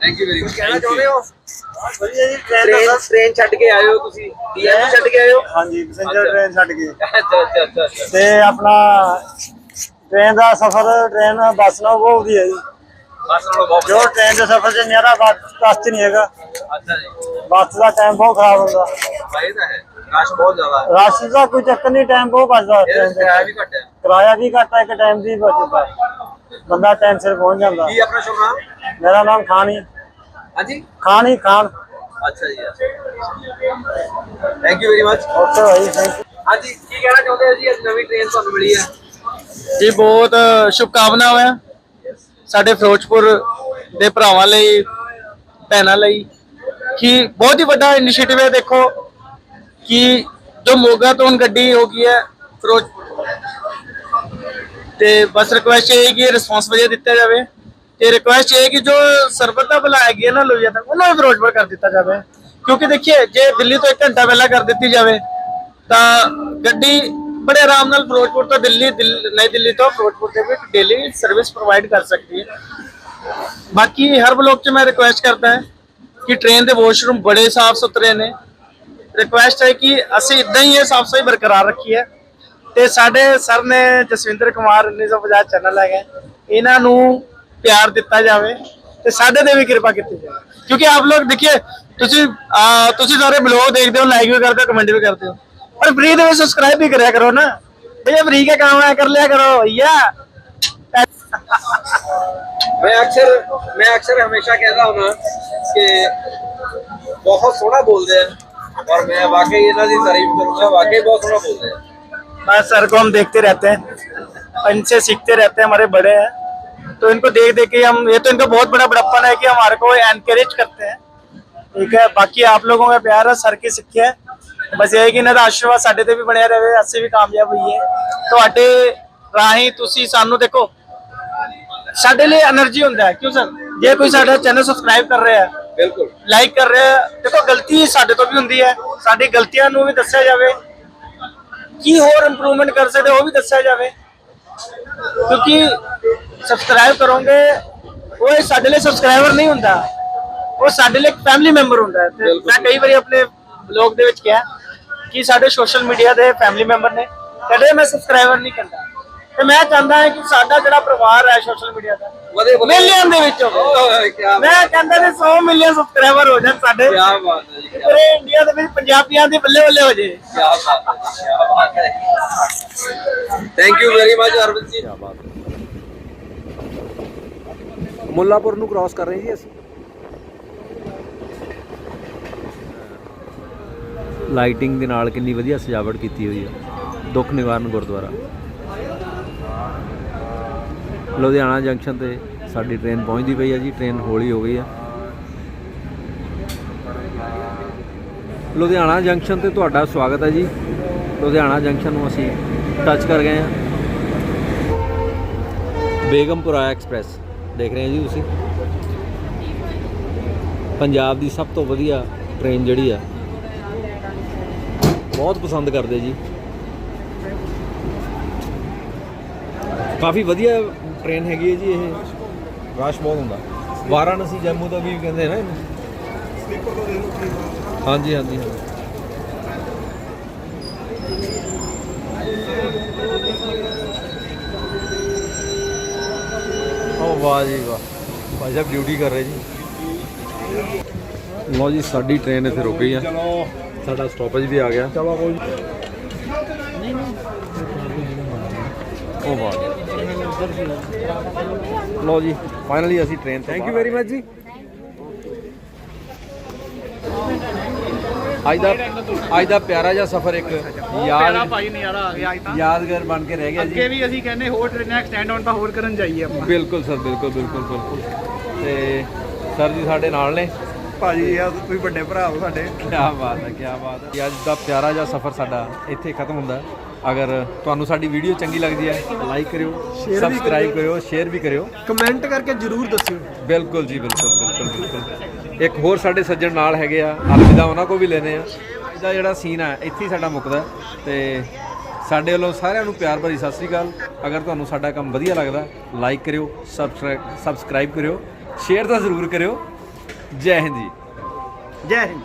ਥੈਂਕ ਯੂ ਵੈਰੀ ਮਚ ਕਹਿਣਾ ਚਾਹੁੰਦੇ ਹੋ? ਟ੍ਰੇਨ ਟ੍ਰੇਨ ਛੱਡ ਕੇ ਆਏ ਹੋ ਤੁਸੀਂ ਡੀਐਮ ਛੱਡ ਕੇ ਆਏ ਹੋ ਹਾਂਜੀ ਪੈਸੇਂਜਰ ਟ੍ਰੇਨ ਛੱਡ ਕੇ। ਅੱਛਾ ਅੱਛਾ ਅੱਛਾ ਅੱਛਾ। ਤੇ ਆਪਣਾ ਟ੍ਰੇਨ ਦਾ ਸਫ਼ਰ ਟ੍ਰੇਨ ਬੱਸ ਨਾਲ ਬਹੁਤ ਵਧੀਆ ਜੀ। ਬੱਸ ਨਾਲੋਂ ਬਹੁਤ ਜੋ ਟ੍ਰੇਨ ਦੇ ਸਫ਼ਰ 'ਚ ਨਿਆਰਾ ਬੱਸ 'ਚ ਨਹੀਂ ਹੈਗਾ। ਅੱਛਾ ਜੀ। ਬੱਸ ਦਾ ਟਾਈਮ ਬਹੁਤ ਖਰਾਬ ਹੁੰਦਾ। ਭਾਈ ਤਾਂ ਹੈ। ਰਸ਼ ਬਹੁਤ ਜ਼ਿਆਦਾ ਹੈ। ਰਸ਼ ਦਾ ਕੋਈ ਚੱਕਰ ਨਹੀਂ ਟਾਈਮ ਬਹੁਤ ਬਚਦਾ ਟ੍ਰੇਨ ਦੇ ਕਿਰਾਇਆ ਵੀ ਘੱਟ ਹੈ। ਕਿਰਾਇਆ ਵੀ ਘੱਟ ਹੈ ਇੱਕ ਟਾਈਮ ਦੀ ਬਚਦਾ ਬੰਦਾ ਟਾਈਮ ਸਿਰ ਪਹੁੰਚ ਜਾਂਦਾ। ਕੀ ਆਪਣਾ ਸ਼ੁਭ ਨਾਮ? ਮੇਰਾ ਨਾਮ ਖਾਨ। ਹਾਂਜੀ? ਖਾਨ ਖਾਨ। ਅੱਛਾ ਜੀ thank you very much okay Bhai thank you ਹਾਂਜੀ ਕੀ ਕਹਿਣਾ ਚਾਹੁੰਦੇ ਹੋ ਜੀ? ਅੱਜ ਨਵੀਂ ਟ੍ਰੇਨ ਤੁਹਾਨੂੰ ਮਿਲੀ ਹੈ। ਜੀ, ਬਹੁਤ ਸ਼ੁਭਕਾਮਨਾਵਾਂ ਹੈ ਸਾਡੇ ਫਿਰੋਜ਼ਪੁਰ ਦੇ ਭਰਾਵਾਂ ਲਈ, ਭੈਣਾਂ ਲਈ। ਕਿ ਬਹੁਤ ਹੀ ਵੱਡਾ ਇਨੀਸ਼ੀਏਟਿਵ ਹੈ, ਦੇਖੋ, ਕਿ ਜੋ ਮੋਗਾ ਤੋਂ ਗੱਡੀ ਹੋ ਗਈ ਹੈ ਫਿਰੋਜ਼ਪੁਰ ਤੇ ਬਸ ਰਿਕੁਐਸਟ ਇਹ ਹੈ ਕਿ ਰਿਸਪੌਂਸ ਵਧੀਆ ਦਿੱਤਾ ਜਾਵੇ। ਤੇ ਰਿਕੁਐਸਟ ਇਹ ਹੈ ਕਿ ਜੋ ਸਰਬਤ ਦਾ ਭਲਾ ਹੈਗੀ ਹੈ ਨਾ ਲੋਹੀਆ ਤੱਕ ਉਹਨਾਂ ਨੂੰ ਫਿਰੋਜ਼ਪੁਰ ਕਰ ਦਿੱਤਾ ਜਾਵੇ। ਕਿਉਂਕਿ ਦੇਖੀਏ, ਜੇ ਦਿੱਲੀ ਤੋਂ 1 ਘੰਟਾ ਪਹਿਲਾਂ ਕਰ ਦਿੱਤੀ ਜਾਵੇ, ਤਾਂ ਗੱਡੀ ਬੜੇ ਆਰਾਮ ਨਾਲ ਫਿਰੋਜ਼ਪੁਰ ਤੋਂ ਦਿੱਲੀ ਨਈ ਦਿੱਲੀ ਤੋਂ ਫਿਰੋਜ਼ਪੁਰ ਦੇ ਵਿੱਚ ਡੇਲੀ ਸਰਵਿਸ ਪ੍ਰੋਵਾਈਡ ਕਰ ਸਕਦੀ ਹੈ। ਬਾਕੀ ਹਰ ਬਲੋਕ 'ਚ ਮੈਂ ਰਿਕੁਐਸਟ ਕਰਦਾ ਹਾਂ ਕਿ ਟ੍ਰੇਨ ਦੇ ਵਾਸ਼ਰੂਮ ਬੜੇ ਸਾਫ਼ ਸੁਥਰੇ ਨੇ। ਰਿਕੁਐਸਟ ਹੈ ਕਿ ਅਸੀਂ ਇਦਾਂ ਹੀ ਇਹ ਸਾਫ਼ ਸਫ਼ਾਈ ਬਰਕਰਾਰ ਰੱਖੀ ਹੈ ਤੇ ਸਾਡੇ ਸਰ ਨੇ ਜਸਵਿੰਦਰ ਕੁਮਾਰ 1950 ਚੈਨਲ ਹੈਗਾ ਇਹਨਾਂ ਨੂੰ ਪਿਆਰ ਦਿੱਤਾ ਜਾਵੇ ਤੇ ਸਾਡੇ ਤੇ ਵੀ ਕਿਰਪਾ ਕੀਤੀ ਜਾਵੇ। ਕਿਉਂਕਿ ਆਪ ਲੋਕ ਦੇਖिए ਤੁਸੀਂ ਤੁਸੀਂ ਸਾਰੇ ਬਲੌਗ ਦੇਖਦੇ ਹੋ ਲਾਈਕ ਵੀ ਕਰਦੇ ਹੋ ਕਮੈਂਟ ਵੀ ਕਰਦੇ ਹੋ। और फ्री तो सब्सक्राइब भी करा करो ना। भैया फ्री का काम है कर लिया करो भैया। मैं अक्सर मैं अक्सर हमेशा कहता हूँ ना कि बहुत सोना बोलते हैं और मैं वाकई इतना की तारीफ़ करूँगा वाकई बहुत सोना बोलते हैं। हाँ सर को हम देखते रहते हैं इनसे सीखते रहते हैं हमारे बड़े हैं। तो इनको देख देख के हम ये तो इनका बहुत बड़ा बड़प्पन है कि हमारे को एनकरेज करते हैं। ठीक है बाकी आप लोगों का प्यार है सर की सिक्के है। ਬਸ ਇਹ ਕਿ ਇਹਨਾਂ ਦਾ ਆਸ਼ੀਰਵਾਦ ਸਾਡੇ ਤੇ ਵੀ ਬਣਿਆ ਰਹੇ ਅਸੀਂ ਵੀ ਕਾਮਯਾਬ ਹੋਈਏ। ਤੁਹਾਡੇ ਰਾਹੀਂ ਤੁਸੀਂ ਸਾਨੂੰ ਦੇਖੋ ਸਾਡੇ ਲਈ એનર્ਜੀ ਹੁੰਦਾ ਹੈ। ਕਿਉਂ ਸਰ? ਜੇ ਕੋਈ ਸਾਡਾ ਚੈਨਲ ਸਬਸਕ੍ਰਾਈਬ ਕਰ ਰਿਹਾ ਹੈ ਬਿਲਕੁਲ। ਲਾਈਕ ਕਰ ਰਿਹਾ ਹੈ ਦੇਖੋ ਗਲਤੀ ਸਾਡੇ ਤੋਂ ਵੀ ਹੁੰਦੀ ਹੈ। ਸਾਡੀ ਗਲਤੀਆਂ ਨੂੰ ਵੀ ਦੱਸਿਆ ਜਾਵੇ। ਕੀ ਹੋਰ ਇੰਪਰੂਵਮੈਂਟ ਕਰ ਸਕਦੇ ਉਹ ਵੀ ਦੱਸਿਆ ਜਾਵੇ। ਕਿਉਂਕਿ ਸਬਸਕ੍ਰਾਈਬ ਕਰੋਗੇ ਉਹ ਸਾਡੇ ਲਈ ਸਬਸਕ੍ਰਾਈਬਰ ਨਹੀਂ ਹੁੰਦਾ। ਉਹ ਸਾਡੇ ਲਈ ਫੈਮਿਲੀ ਮੈਂਬਰ ਹੁੰਦਾ ਮੈਂ ਕਈ ਵਾਰੀ ਆਪਣੇ ਬਲੌਗ ਦੇ ਵਿੱਚ ਕਿਹਾ ਕਿ ਸਾਡੇ ਸੋਸ਼ਲ ਮੀਡੀਆ ਦੇ ਫੈਮਿਲੀ ਮੈਂਬਰ ਨੇ? ਕਦੇ ਮੈਂ ਸਬਸਕ੍ਰਾਈਬਰ ਨਹੀਂ ਕਰਦਾ। ਤੇ ਮੈਂ ਚਾਹੁੰਦਾ ਹਾਂ ਕਿ ਸਾਡਾ ਜਿਹੜਾ ਪਰਿਵਾਰ ਹੈ ਸੋਸ਼ਲ ਮੀਡੀਆ ਦਾ ਵਧੇ ਮਿਲੀਅਨ ਦੇ ਵਿੱਚ ਹੋਵੇ ਕੀ ਮੈਂ ਕਹਿੰਦਾ ਨੇ 100 ਮਿਲੀਅਨ ਸਬਸਕ੍ਰਾਈਬਰ ਹੋ ਜਾਣ ਸਾਡੇ। ਕੀ ਬਾਤ ਹੈ ਜੀ ਕੀ ਪੂਰੇ ਇੰਡੀਆ ਦੇ ਵਿੱਚ ਪੰਜਾਬੀਆਂ ਦੇ ਬੱਲੇ ਬੱਲੇ ਹੋ ਜੇ। ਬਾਤ ਹੈ ਕੀ ਬਾਤ ਹੈ। Thank you very much Arvind ji. Mullapur ਨੂੰ ਕ੍ਰਾਸ ਕਰ ਰਹੇ ਜੀ ਅਸੀਂ। ਲਾਈਟਿੰਗ ਦੇ ਨਾਲ ਕਿੰਨੀ ਵਧੀਆ ਸਜਾਵਟ ਕੀਤੀ ਹੋਈ ਹੈ ਦੁੱਖ ਨਿਵਾਰਨ ਗੁਰਦੁਆਰਾ। ਲੁਧਿਆਣਾ ਜੰਕਸ਼ਨ ਤੇ ਸਾਡੀ ਟ੍ਰੇਨ ਪਹੁੰਚਦੀ ਪਈ ਹੈ ਜੀ, ਟ੍ਰੇਨ ਹੌਲੀ ਹੋ ਗਈ ਹੈ ਲੁਧਿਆਣਾ ਜੰਕਸ਼ਨ ਤੇ ਤੁਹਾਡਾ ਸਵਾਗਤ ਹੈ ਜੀ। ਲੁਧਿਆਣਾ ਜੰਕਸ਼ਨ ਨੂੰ ਅਸੀਂ ਟੱਚ ਕਰ ਗਏ ਹਾਂ ਬੇਗਮਪੁਰਾ ਐਕਸਪ੍ਰੈਸ, ਦੇਖ ਰਹੇ ਹੋ ਜੀ ਤੁਸੀਂ। ਪੰਜਾਬ ਦੀ ਸਭ ਤੋਂ ਵਧੀਆ ਟ੍ਰੇਨ ਜਿਹੜੀ ਆ ਬਹੁਤ ਪਸੰਦ ਕਰਦੇ ਜੀ। ਕਾਫੀ ਵਧੀਆ ਟ੍ਰੇਨ ਹੈਗੀ ਹੈ ਜੀ ਇਹ। ਰਸ਼ ਬਹੁਤ ਹੁੰਦਾ। ਵਾਰਾਣਸੀ, ਜੰਮੂ ਦਾ ਵੀ ਕਹਿੰਦੇ ਨਾ ਇਹਨੂੰ। ਹਾਂਜੀ ਹਾਂਜੀ ਹਾਂਜੀ। ਓ ਵਾਹ ਜੀ ਵਾਹ। ਭਾਈ ਸਾਹਿਬ ਡਿਊਟੀ ਕਰ ਰਹੇ ਜੀ। ਲੋ ਜੀ, ਸਾਡੀ ਟ੍ਰੇਨ ਇੱਥੇ ਰੁਕ ਗਈ ਆ। ਸਾਡਾ ਸਟਾਪੇਜ ਵੀ ਆ ਗਿਆ। ਚਲੋ ਕੋਈ ਓ ਵਾਹ। ਲੋ ਜੀ ਫਾਈਨਲੀ ਅਸੀਂ train thank you very much ਜੀ। ਅੱਜ ਦਾ ਅੱਜ ਦਾ ਪਿਆਰਾ ਜਿਹਾ ਸਫ਼ਰ ਇੱਕ ਯਾਦ ਭਾਈ ਨਜ਼ਾਰਾ ਆ ਗਿਆ ਅੱਜ ਤਾਂ। ਯਾਦਗਾਰ ਬਣ ਕੇ ਰਹਿ ਗਿਆ ਜੀ। ਅੱਗੇ ਵੀ ਅਸੀਂ ਕਹਿੰਦੇ ਹੋਰ ਟ੍ਰੇਨਾਂ ਐਕਸਟੈਂਡ ਹੋਣ ਤਾਂ ਹੋਰ ਕਰਨ ਜਾਈਏ ਆਪਾਂ। ਬਿਲਕੁਲ ਸਰ ਬਿਲਕੁਲ ਬਿਲਕੁਲ ਬਿਲਕੁਲ। ਤੇ ਸਰ ਜੀ ਸਾਡੇ ਨਾਲ ਨੇ। ਭਾਜੀ ਯਾਰ ਤੁਸੀਂ ਵੱਡੇ ਭਰਾ ਹੋ ਸਾਡੇ। ਕੀ ਬਾਤ ਹੈ ਕੀ ਬਾਤ ਹੈ। ਅੱਜ ਦਾ ਪਿਆਰਾ ਜਿਹਾ ਸਫ਼ਰ ਸਾਡਾ ਇੱਥੇ ਖਤਮ ਹੁੰਦਾ। ਅਗਰ ਤੁਹਾਨੂੰ ਸਾਡੀ ਵੀਡੀਓ ਚੰਗੀ ਲੱਗਦੀ ਹੈ ਲਾਈਕ ਕਰਿਓ ਸਬਸਕ੍ਰਾਈਬ ਕਰਿਓ। ਸ਼ੇਅਰ ਵੀ ਕਰਿਓ। ਕਮੈਂਟ ਕਰਕੇ ਜਰੂਰ ਦੱਸਿਓ। ਬਿਲਕੁਲ ਜੀ ਬਿਲਕੁਲ ਬਿਲਕੁਲ ਬਿਲਕੁਲ। ਇੱਕ ਹੋਰ ਸਾਡੇ ਸੱਜਣ ਨਾਲ ਹੈਗੇ ਆ ਅਲਵਿਦਾ ਉਹਨਾਂ ਕੋ ਵੀ ਲੈਨੇ ਆ। ਇਹਦਾ ਜਿਹੜਾ ਸੀਨ ਹੈ ਇੱਥੇ ਹੀ ਸਾਡਾ ਮੁੱਕਦਾ ਤੇ ਸਾਡੇ ਵੱਲੋਂ ਸਾਰਿਆਂ ਨੂੰ ਪਿਆਰ ਭਰੀ ਸਤਿ ਸ੍ਰੀ ਅਕਾਲ। ਅਗਰ ਤੁਹਾਨੂੰ ਸਾਡਾ ਕੰਮ ਵਧੀਆ ਲੱਗਦਾ ਲਾਈਕ ਕਰਿਓ ਸਬਸਕ੍ਰਾਈਬ ਕਰਿਓ ਸ਼ੇਅਰ ਤਾਂ ਜ਼ਰੂਰ ਕਰਿਓ। ਜੈ ਹਿੰਦ ਜੀ। ਜੈ ਹਿੰਦ।